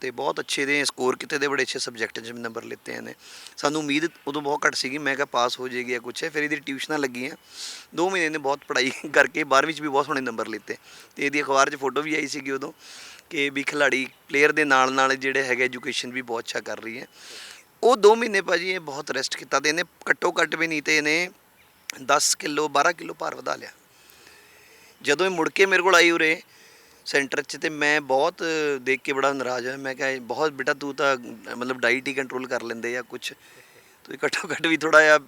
ਤੇ ਬਹੁਤ ਅੱਛੇ ਦੇ ਸਕੋਰ ਕੀਤੇ ਦੇ, ਬੜੇ ਅੱਛੇ ਸਬਜੈਕਟ 'ਚ ਨੰਬਰ ਲਿੱਤੇ ਇਹਨੇ। ਸਾਨੂੰ ਉਮੀਦ ਉਦੋਂ ਬਹੁਤ ਘੱਟ ਸੀਗੀ, ਮੈਂ ਕਿਹਾ ਪਾਸ ਹੋ ਜਾਏਗੀ ਜਾਂ ਕੁਛ ਹੈ, ਫਿਰ ਇਹਦੀ ਟਿਊਸ਼ਨਾਂ ਲੱਗੀਆਂ। ਦੋ ਮਹੀਨੇ ਨੇ ਬਹੁਤ ਪੜ੍ਹਾਈ ਕਰਕੇ 12ਵੀਂ 'ਚ ਵੀ ਬਹੁਤ ਸੋਹਣੇ ਨੰਬਰ ਲਿੱਤੇ। ਤੇ ਇਹਦੀ ਅਖਬਾਰ 'ਚ ਫੋਟੋ ਵੀ ਆਈ ਸੀਗੀ ਉਦੋਂ, ਕਿ ਵੀ ਖਿਲਾੜੀ ਪਲੇਅਰ ਦੇ ਨਾਲ ਨਾਲ ਜਿਹੜੇ ਹੈਗੇ ਐਜੂਕੇਸ਼ਨ ਵੀ ਬਹੁਤ ਅੱਛਾ ਕਰ ਰਹੀ ਹੈ। ਉਹ 2 ਮਹੀਨੇ ਭਾਜੀ ਇਹ ਬਹੁਤ ਰੈਸਟ ਕੀਤਾ ਤੇ ਇਹਨੇ ਘੱਟੋ ਘੱਟ ਵੀ ਨਹੀਂ ਤੇ ਇਹਨੇ 10 ਕਿਲੋ 12 ਕਿਲੋ ਭਾਰ ਵਧਾ ਲਿਆ। ਜਦੋਂ ਇਹ ਮੁੜ ਕੇ ਮੇਰੇ ਕੋਲ ਆਈ ਉਰੇ ਸੈਂਟਰ 'ਚ ਤੇ ਮੈਂ ਬਹੁਤ ਦੇਖ ਕੇ ਬੜਾ ਨਾਰਾਜ਼ ਹੋਇਆ। ਮੈਂ ਕਿਹਾ ਬਹੁਤ ਬੇਟਾ ਤੂੰ ਤਾਂ ਮਤਲਬ ਡਾਈਟ ਹੀ ਕੰਟਰੋਲ ਕਰ ਲੈਂਦੇ ਜਾਂ ਕੁਝ ਤੂੰ ਘੱਟੋ ਘੱਟ ਵੀ ਥੋੜਾ ਜਿਹਾ